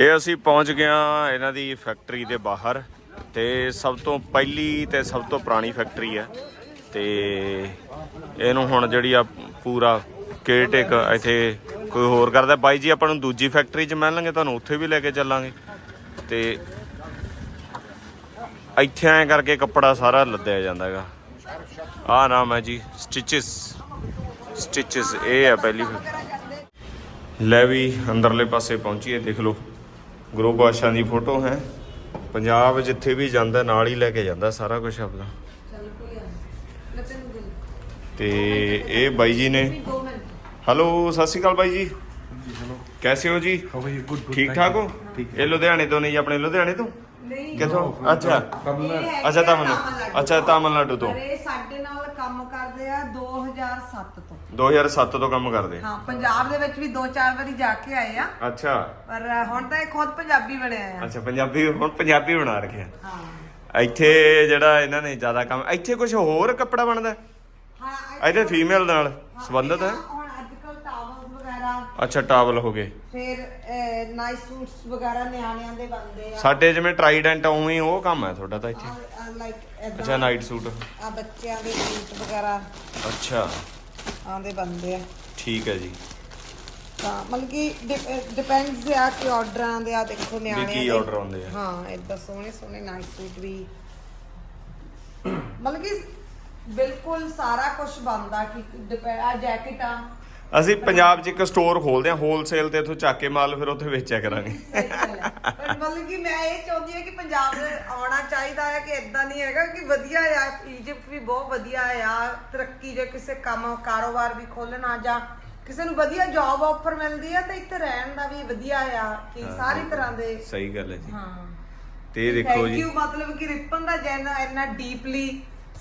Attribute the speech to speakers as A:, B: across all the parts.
A: ਇਹ ਅਸੀਂ ਪਹੁੰਚ ਗਏ ਹਾਂ ਇਹਨਾਂ ਦੀ ਫੈਕਟਰੀ ਦੇ ਬਾਹਰ ਤੇ ਸਭ ਤੋਂ ਪਹਿਲੀ ਤੇ ਸਭ ਤੋਂ ਪੁਰਾਣੀ ਫੈਕਟਰੀ ਹੈ ਤੇ ਇਹਨੂੰ ਹੁਣ ਜਿਹੜੀ ਆ ਪੂਰਾ ਕੇਟੇਕ ਇੱਥੇ ਕੋਈ ਹੋਰ ਕਰਦਾ। ਬਾਈ ਜੀ, ਆਪਾਂ ਨੂੰ ਦੂਜੀ ਫੈਕਟਰੀ 'ਚ ਮਿਲਣਗੇ, ਤੁਹਾਨੂੰ ਉੱਥੇ ਵੀ ਲੈ ਕੇ ਚੱਲਾਂਗੇ। ਤੇ ਇੱਥੇ ਐਂ ਕਰਕੇ ਕੱਪੜਾ ਸਾਰਾ ਲੱਦਿਆ ਜਾਂਦਾ ਹੈਗਾ ਆ ਨਾਮ ਹੈ ਜੀ ਸਟਿਚਸ ਸਟਿਚਸ ਇਹ ਹੈ ਪਹਿਲੀ। ਫੈਕਟਰੀ ਲੈ ਵੀ ਅੰਦਰਲੇ ਪਾਸੇ ਪਹੁੰਚੀਏ, ਦੇਖ ਲਓ। ਗੁਰੂ ਪਾਤਸ਼ਾਹ ਦੀ ਫੋਟੋ ਹੈ। ਪੰਜਾਬ ਜਿੱਥੇ ਵੀ ਜਾਂਦਾ ਨਾਲ ਹੀ ਲੈ ਕੇ ਜਾਂਦਾ ਸਾਰਾ ਕੁਝ ਆਪਦਾ ਤੇ ਇਹ ਬਾਈ ਜੀ ਨੇ ਹੈਲੋ ਸਤਿ ਸ਼੍ਰੀ ਅਕਾਲ ਬਾਈ ਜੀ। ਕੈਸੇ ਹੋ ਜੀ. ਠੀਕ ਠਾਕ. ਹੋ? ਇਹ ਲੁਧਿਆਣੇ ਤੋਂ ਨਹੀਂ ਆਪਣੇ ਲੁਧਿਆਣੇ ਤੋਂ?
B: ਨਹੀਂ।
A: ਕਿੱਥੋਂ? ਅੱਛਾ। ਅੱਛਾ ਤਾਮਿਲ ਅੱਛਾ ਤਾਮਿਲਨਾਡੂ ਤੋਂ।
B: ਸਾਡੇ ਨਾਲ ਕੰਮ ਕਰਦੇ ਆ 2007 ਤੋਂ।
A: 2007 ਤੋਂ ਕੰਮ ਕਰਦੇ?
B: ਹਾਂ ਪੰਜਾਬ ਦੇ ਵਿੱਚ ਵੀ ਦੋ ਚਾਰ ਵਾਰੀ ਜਾ ਕੇ ਆਏ ਆ।
A: ਅੱਛਾ।
B: ਪਰ ਹੁਣ ਤਾਂ ਇਹ ਖੁਦ ਪੰਜਾਬੀ ਬਣੇ ਆ।
A: ਅੱਛਾ ਪੰਜਾਬੀ ਹੁਣ ਪੰਜਾਬੀ ਬਣਾ ਰੱਖਿਆ।
B: ਹਾਂ।
A: ਇੱਥੇ ਜਿਹੜਾ ਇਹਨਾਂ ਨੇ ਜ਼ਿਆਦਾ ਕੰਮ ਇੱਥੇ ਕੁਝ ਹੋਰ ਕੱਪੜਾ ਬਣਦਾ?
B: ਹਾਂ
A: ਇੱਥੇ ਫੀਮੇਲ ਨਾਲ ਸੰਬੰਧਿਤ ਹੈ?
B: ਹੁਣ ਅੱਜ ਕੱਲ ਟਾਵਲਸ ਵਗੈਰਾ।
A: ਅੱਛਾ ਟਾਵਲ ਹੋ ਗਏ।
B: ਫਿਰ ਨਾਈਟ ਸੂਟਸ ਵਗੈਰਾ ਨਿਆਣਿਆਂ ਦੇ ਬਣਦੇ ਆ।
A: ਸਾਡੇ ਜਿਵੇਂ ਟਰਾਈਡੈਂਟ ਉਵੇਂ ਉਹ ਕੰਮ ਹੈ ਤੁਹਾਡਾ ਤਾਂ ਇੱਥੇ।
B: ਲਾਈਕ
A: ਅੱਛਾ ਨਾਈਟ ਸੂਟ
B: ਆ ਬੱਚਿਆਂ ਦੇ ਸੂਟ ਵਗੈਰਾ।
A: ਅੱਛਾ।
B: ਆਂਦੇ ਬਣਦੇ ਆ।
A: ਠੀਕ ਹੈ ਜੀ।
B: ਤਾਂ ਮਤਲਬ ਕਿ ਡਿਪੈਂਡਸ ਆ ਕਿ ਆਰਡਰਾਂ ਦੇ ਆ ਦੇਖੋ
A: ਵੀ
B: ਨਿਆਣਿਆਂ
A: ਕੀ ਆਰਡਰ ਆਉਂਦੇ ਆ।
B: ਹਾਂ ਇਦਾਂ ਸੋਹਣੇ ਸੋਹਣੇ ਨਾਈਟ ਸੂਟ ਵੀ। ਮਤਲਬ ਕਿ ਬਿਲਕੁਲ ਸਾਰਾ ਕੁਝ ਬਣਦਾ ਕਿ ਡਿਪੈ- ਆ ਜੈਕਟਾਂ
A: ਅਸੀਂ ਪੰਜਾਬ 'ਚ ਇੱਕ ਸਟੋਰ ਖੋਲਦੇ ਹਾਂ ਹੋਲਸੇਲ ਤੇ ਇੱਥੋਂ ਚੱਕ ਕੇ ਮਾਲ ਫਿਰ ਉੱਥੇ ਵੇਚਿਆ ਕਰਾਂਗੇ।
B: ਸਹੀ ਗੱਲ ਹੈ। ਪਰ ਮਤਲਬ ਕਿ ਮੈਂ ਇਹ ਚਾਹੁੰਦੀ ਹਾਂ ਕਿ ਪੰਜਾਬ ਦੇ ਆਉਣਾ ਚਾਹੀਦਾ ਹੈ ਕਿ ਇਦਾਂ ਨਹੀਂ ਹੈਗਾ ਕਿ ਵਧੀਆ ਆ ਇਜਿਪਟ ਵੀ ਬਹੁਤ ਵਧੀਆ ਆ ਤਰੱਕੀ ਜੇ ਕਿਸੇ ਕੰਮ ਕਾਰੋਬਾਰ ਵੀ ਖੋਲਣਾ ਜਾਂ ਕਿਸੇ ਨੂੰ ਵਧੀਆ ਜੌਬ ਆਫਰ ਮਿਲਦੀ ਆ ਤਾਂ ਇੱਥੇ ਰਹਿਣ ਦਾ ਵੀ ਵਧੀਆ ਆ ਕਿ ਸਾਰੀ ਤਰ੍ਹਾਂ ਦੇ
A: ਸਹੀ ਗੱਲ ਹੈ ਜੀ।
B: ਹਾਂ।
A: ਤੇ ਇਹ ਦੇਖੋ
B: ਥੈਂਕ
A: ਜੀ।
B: ਯੂ ਮਤਲਬ ਕਿ ਰਿਪਨ ਦਾ ਜੈਨ ਇੰਨਾ ਡੀਪਲੀ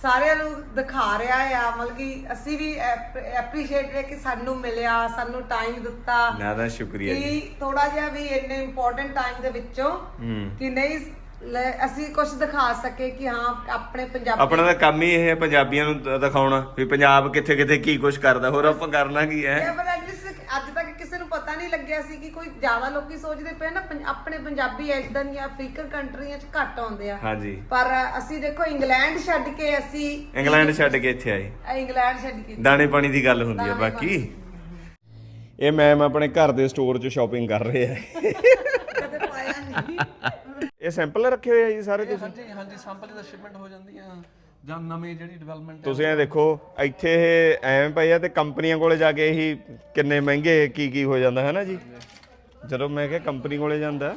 B: ਸਾਰਿਆਂ ਨੂੰ ਦਿਖਾ ਰਿਹਾ ਆ ਮਤਲਬ ਕਿ ਅਸੀਂ ਵੀ ਐਪਰੀਸ਼ੀਏਟ ਹੈ ਕਿ ਸਾਨੂੰ ਮਿਲਿਆ ਸਾਨੂੰ ਟਾਈਮ ਦਿੱਤਾ।
A: ਨਾ ਸ਼ੁਕਰੀਆ ਜੀ।
B: ਕਿ ਥੋੜਾ ਜਿਹਾ ਵੀ ਇੰਨੇ ਇੰਪੋਰਟੈਂਟ ਟਾਈਮ ਦੇ ਵਿੱਚੋਂ ਕਿ ਨਹੀਂ ਲੈ- ਅਸੀਂ ਕੁਝ ਦਿਖਾ ਸਕੇ ਕਿ ਹਾਂ ਆਪਣੇ ਪੰਜਾਬੀ
A: ਆਪਣਾ ਤਾਂ ਕੰਮ ਹੀ ਇਹ ਹੈ ਪੰਜਾਬੀਆਂ ਨੂੰ ਦ- ਦਿਖਾਉਣਾ ਵੀ ਪੰਜਾਬ ਕਿੱਥੇ ਕਿੱਥੇ ਕੀ ਕੁਝ ਕਰਦਾ ਹੋਰ ਆਪਾਂ ਕਰਨਾ ਕੀ ਹੈ?
B: ਇਹ least ਅੱਜ ਤੱਕ ਕਿਸੇ ਨੂੰ ਪਤਾ ਨਹੀਂ ਲੱਗਿਆ ਸੀ ਕਿ ਕੋਈ ਜ਼ਿਆਦਾ ਲੋਕੀ ਸੋਚਦੇ ਪਏ ਨਾ ਆਪਣੇ ਪੰਜਾਬੀ ਇਦਾਂ ਦੀਆਂ ਅਫਰੀਕਨ ਕੰਟਰੀਆਂ 'ਚ ਘੱਟ ਆਉਂਦੇ ਆ।
A: ਹਾਂਜੀ।
B: ਪਰ ਅਸੀਂ ਦੇਖੋ ਇੰਗਲੈਂਡ ਛੱਡ ਕੇ ਅਸੀਂ
A: ਇੰਗਲੈਂਡ ਛੱਡ ਕੇ ਇੱਥੇ ਆਏ।
B: ਇੰਗਲੈਂਡ ਛੱਡ ਕੇ।
A: ਦਾਣੇ ਪਾਣੀ ਦੀ ਗੱਲ ਹੁੰਦੀ
B: ਦਾਣੇ
A: ਬਾਕੀ ਇਹ ਮੈਮ ਆਪਣੇ ਘਰ ਦੇ ਸਟੋਰ 'ਚ ਸ਼ਾਪਿੰਗ ਕਰ ਰਹੇ ਆ।
B: ਕਦੇ ਪਾਇਆ ਨਹੀਂ।
A: ਇਹ ਸੈਂਪਲ ਰੱਖੇ ਹੋਏ ਆ ਜੀ ਸਾਰੇ ਤੁਸੀਂ?
C: ਹਾਂਜੀ ਹਾਂਜੀ ਸੈਂਪਲ ਦਾ ਸ਼ਿਪਮੈਂਟ ਹੋ ਜਾਂਦੀ ਆ। ਜਾਂ ਨਵੀਂ ਜਿਹੜੀ ਡਿਵੈਲਪਮੈਂਟ
A: ਤੁਸੀਂ ਇਹ ਦੇਖੋ ਇੱਥੇ ਇਹ ਐਵੇਂ ਪਏ ਆ ਤੇ ਕੰਪਨੀਆਂ ਕੋਲੇ ਜਾ ਕੇ ਇਹੀ ਕਿੰਨੇ ਮਹਿੰਗੇ ਕੀ ਕੀ ਹੋ ਜਾਂਦਾ ਹੈ ਨਾ ਜੀ? ਜਦੋਂ ਮੈਂ ਕਿਹਾ ਕੰਪਨੀ ਕੋਲੇ ਜਾਂਦਾ।